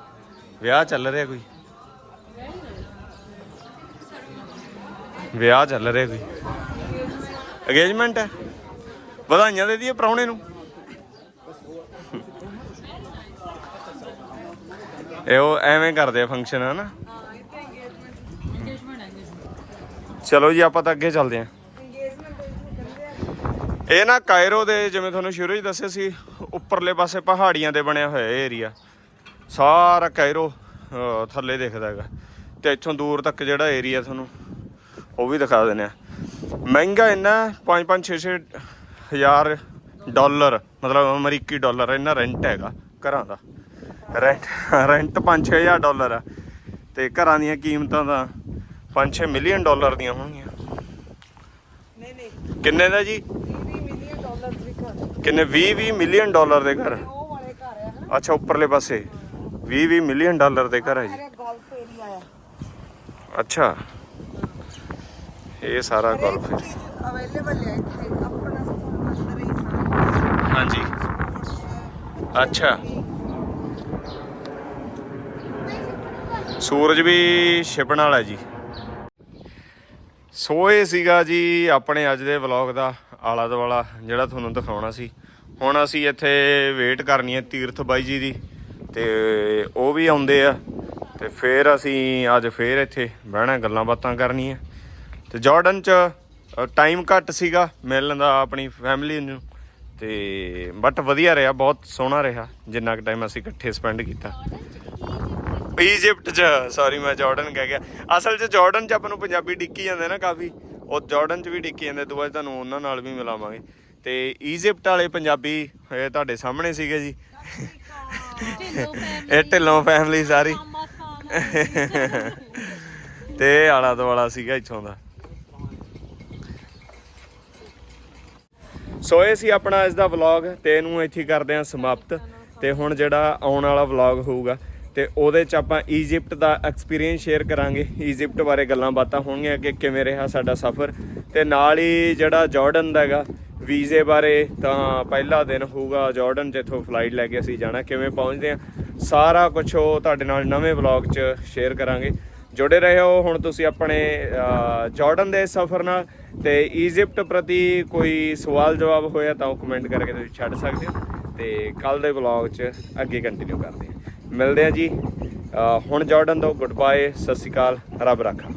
A: ਵਿਆਹ ਚੱਲ ਰਿਹਾ ਕੋਈ? ਵਿਆਹ ਚੱਲ ਰਿਹਾ ਕੋਈ? ਅਗੇਜਮੈਂਟ ਹੈ ਵਧਾਈਆਂ ਦੇ ਦਈਏ ਪ੍ਰਾਹੁਣੇ ਨੂੰ। ਇਹ ਉਹ ਐਵੇਂ ਕਰਦੇ ਆ ਫੰਕਸ਼ਨ ਹਨਾ? ਚਲੋ ਜੀ ਆਪਾਂ ਤਾਂ ਅੱਗੇ ਚੱਲਦੇ ਆਂ ਇਹ ਨਾ ਕਾਇਰੋ ਦੇ ਜਿਵੇਂ ਤੁਹਾਨੂੰ ਸ਼ੁਰੂ ਹੀ ਦੱਸਿਆ ਸੀ ਉੱਪਰਲੇ ਪਾਸੇ ਪਹਾੜੀਆਂ ਤੇ ਬਣਿਆ ਹੋਇਆ ਏਰੀਆ ਸਾਰਾ ਕਾਇਰੋ ਥੱਲੇ ਦਿਖਦਾ ਹੈਗਾ। ਤੇ ਇੱਥੋਂ ਦੂਰ ਤੱਕ ਜਿਹੜਾ ਏਰੀਆ ਤੁਹਾਨੂੰ ਉਹ ਵੀ ਦਿਖਾ ਦਿੰਦੇ ਆ। ਮਹਿੰਗਾ ਇੰਨਾ 5-5 6-6 ਹਜ਼ਾਰ ਡਾਲਰ ਮਤਲਬ ਅਮਰੀਕੀ ਡਾਲਰ ਇੰਨਾ ਰੈਂਟ ਹੈਗਾ ਘਰਾਂ ਦਾ। ਰੈਂਟ ਰੈਂਟ 5-6 ਹਜ਼ਾਰ ਡਾਲਰ ਆ। ਤੇ ਘਰਾਂ ਦੀਆਂ ਕੀਮਤਾਂ ਤਾਂ 5-6 ਮਿਲੀਅਨ ਡਾਲਰ ਦੀਆਂ ਹੋਣਗੀਆਂ।
B: ਨਹੀਂ ਨਹੀਂ।
A: ਕਿੰਨੇ ਦਾ ਜੀ?
B: 20 ਮਿਲੀਅਨ ਡਾਲਰ
A: ਕਿੰਨੇ? 20-20 ਮਿਲੀਅਨ ਡਾਲਰ ਦੇ ਘਰ।
B: ਉਹ ਵਾਲੇ ਘਰ ਆ ਹਨਾ
A: ਅੱਛਾ, ਉੱਪਰਲੇ ਪਾਸੇ। 20-20 ਮਿਲੀਅਨ ਡਾਲਰ ਦੇ ਘਰ ਹੈ ਜੀ।
B: ਗੋਲਫ ਏਰੀਆ ਆ
A: ਅੱਛਾ। ਇਹ ਸਾਰਾ ਗੋਲਫ ਹੈ।
B: ਅਵੇਲੇਬਲ ਹੈ ਇੱਥੇ ਆਪਣਾ ਸਥਾਨ
A: ਹਾਂਜੀ। ਅੱਛਾ। ਸੂਰਜ ਵੀ ਛਿਪਣ ਵਾਲਾ ਜੀ। ਸੋ ਇਹ ਸੀਗਾ ਜੀ ਆਪਣੇ ਅੱਜ ਦੇ ਵਲੌਗ ਦਾ। ਆਲਾ ਦੁਆਲਾ ਜਿਹੜਾ ਤੁਹਾਨੂੰ ਦਿਖਾਉਣਾ ਸੀ। ਹੁਣ ਅਸੀਂ ਇੱਥੇ ਵੇਟ ਕਰਨੀ ਹੈ ਤੀਰਥ ਬਾਈ ਜੀ ਦੀ ਤੇ ਉਹ ਵੀ ਆਉਂਦੇ ਆ। ਤੇ ਫਿਰ ਅਸੀਂ ਅੱਜ ਫੇਰ ਇੱਥੇ ਬਹਿਣਾ ਗੱਲਾਂ ਬਾਤਾਂ ਕਰਨੀਆਂ। ਤੇ ਜਾਰਡਨ ਚ ਟਾਈਮ ਘੱਟ ਸੀਗਾ ਮਿਲਣ ਦਾ ਆਪਣੀ ਫੈਮਿਲੀ ਨੂੰ। ਤੇ ਬਟ ਵਧੀਆ ਰਿਹਾ ਬਹੁਤ ਸੋਹਣਾ ਰਿਹਾ ਜਿੰਨਾ ਕੁ ਟਾਈਮ ਅਸੀਂ ਇਕੱਠੇ ਸਪੈਂਡ ਕੀਤਾ। ਇਜਿਪਟ ਚ ਸੌਰੀ ਮੈਂ ਜਾਰਡਨ ਕਹਿ ਗਿਆ। ਅਸਲ ਚ ਜਾਰਡਨ ਚ ਆਪਾਂ ਨੂੰ ਪੰਜਾਬੀ ਡਿੱਕੀ ਜਾਂਦੇ ਨਾ ਕਾਫੀ। ਉਹ ਜਾਰਡਨ ਚ ਵੀ ਡਿੱਕੀ ਜਾਂਦੇ ਦੁਬਾਰਾ ਤੁਹਾਨੂੰ ਉਹਨਾਂ ਨਾਲ ਵੀ ਮਿਲਾਵਾਂਗੇ। ਤੇ ਇਜਿਪਟ ਵਾਲੇ ਪੰਜਾਬੀ ਇਹ ਤੁਹਾਡੇ ਸਾਹਮਣੇ ਸੀਗੇ ਜੀ। ਇਹ ਢਿੱਲੋਂ ਫੈਮਿਲੀ ਸਾਰੀ। ਤੇ ਆਲਾ ਦੁਆਲਾ ਸੀਗਾ ਇੱਥੋਂ ਦਾ। ਸੋ ਇਹ ਸੀ ਆਪਣਾ ਇਸ ਦਾ ਵਲੌਗ ਤੇ ਇਹਨੂੰ ਇੱਥੇ ਕਰਦੇ ਹਾਂ ਸਮਾਪਤ। ਤੇ ਹੁਣ ਜਿਹੜਾ ਆਉਣ ਵਾਲਾ ਵਲੌਗ ਹੋਊਗਾ ਤੇ ਉਹਦੇ ਚ ਆਪਾਂ ਈਜਿਪਟ ਦਾ ਐਕਸਪੀਰੀਅੰਸ ਸ਼ੇਅਰ ਕਰਾਂਗੇ। ਈਜਿਪਟ ਬਾਰੇ ਗੱਲਾਂ ਬਾਤਾਂ ਹੋਣਗੀਆਂ ਕਿ ਕਿਵੇਂ ਰਿਹਾ ਸਾਡਾ ਸਫ਼ਰ। ਤੇ ਨਾਲ ਹੀ ਜਿਹੜਾ ਜਾਰਡਨ ਦਾ ਹੈਗਾ ਵੀਜ਼ੇ ਬਾਰੇ ਤਾਂ ਪਹਿਲਾ ਦਿਨ ਹੋਊਗਾ ਜਾਰਡਨ ਜਿੱਥੋਂ ਫਲਾਈਟ ਲੈ ਕੇ ਅਸੀਂ ਜਾਣਾ ਕਿਵੇਂ ਪਹੁੰਚਦੇ ਆ ਸਾਰਾ ਕੁਝ ਉਹ ਤੁਹਾਡੇ ਨਾਲ ਨਵੇਂ ਵਲੌਗ 'ਚ ਸ਼ੇਅਰ ਕਰਾਂਗੇ। ਜੁੜੇ ਰਹੋ ਹੁਣ ਤੁਸੀਂ ਆਪਣੇ ਅਹ, ਜਾਰਡਨ ਦੇ ਸਫ਼ਰ ਨਾਲ। ਤੇ ਈਜਿਪਟ ਪ੍ਰਤੀ ਕੋਈ ਸਵਾਲ ਜਵਾਬ ਹੋਇਆ ਤਾਂ ਉਹ ਕਮੈਂਟ ਕਰਕੇ ਤੁਸੀਂ ਛੱਡ ਸਕਦੇ ਹੋ। ਤੇ ਕੱਲ ਦੇ ਵਲੌਗ 'ਚ ਅੱਗੇ ਕੰਟੀਨਿਊ ਕਰਦੇ ਹਾਂ। ਮਿਲਦੇ ਆ ਜੀ। ਹੁਣ ਜਾਰਡਨ ਤੋਂ ਗੁੱਡ ਬਾਏ ਸਤਿ ਸ਼੍ਰੀ ਅਕਾਲ ਰੱਬ ਰਾਖਾ।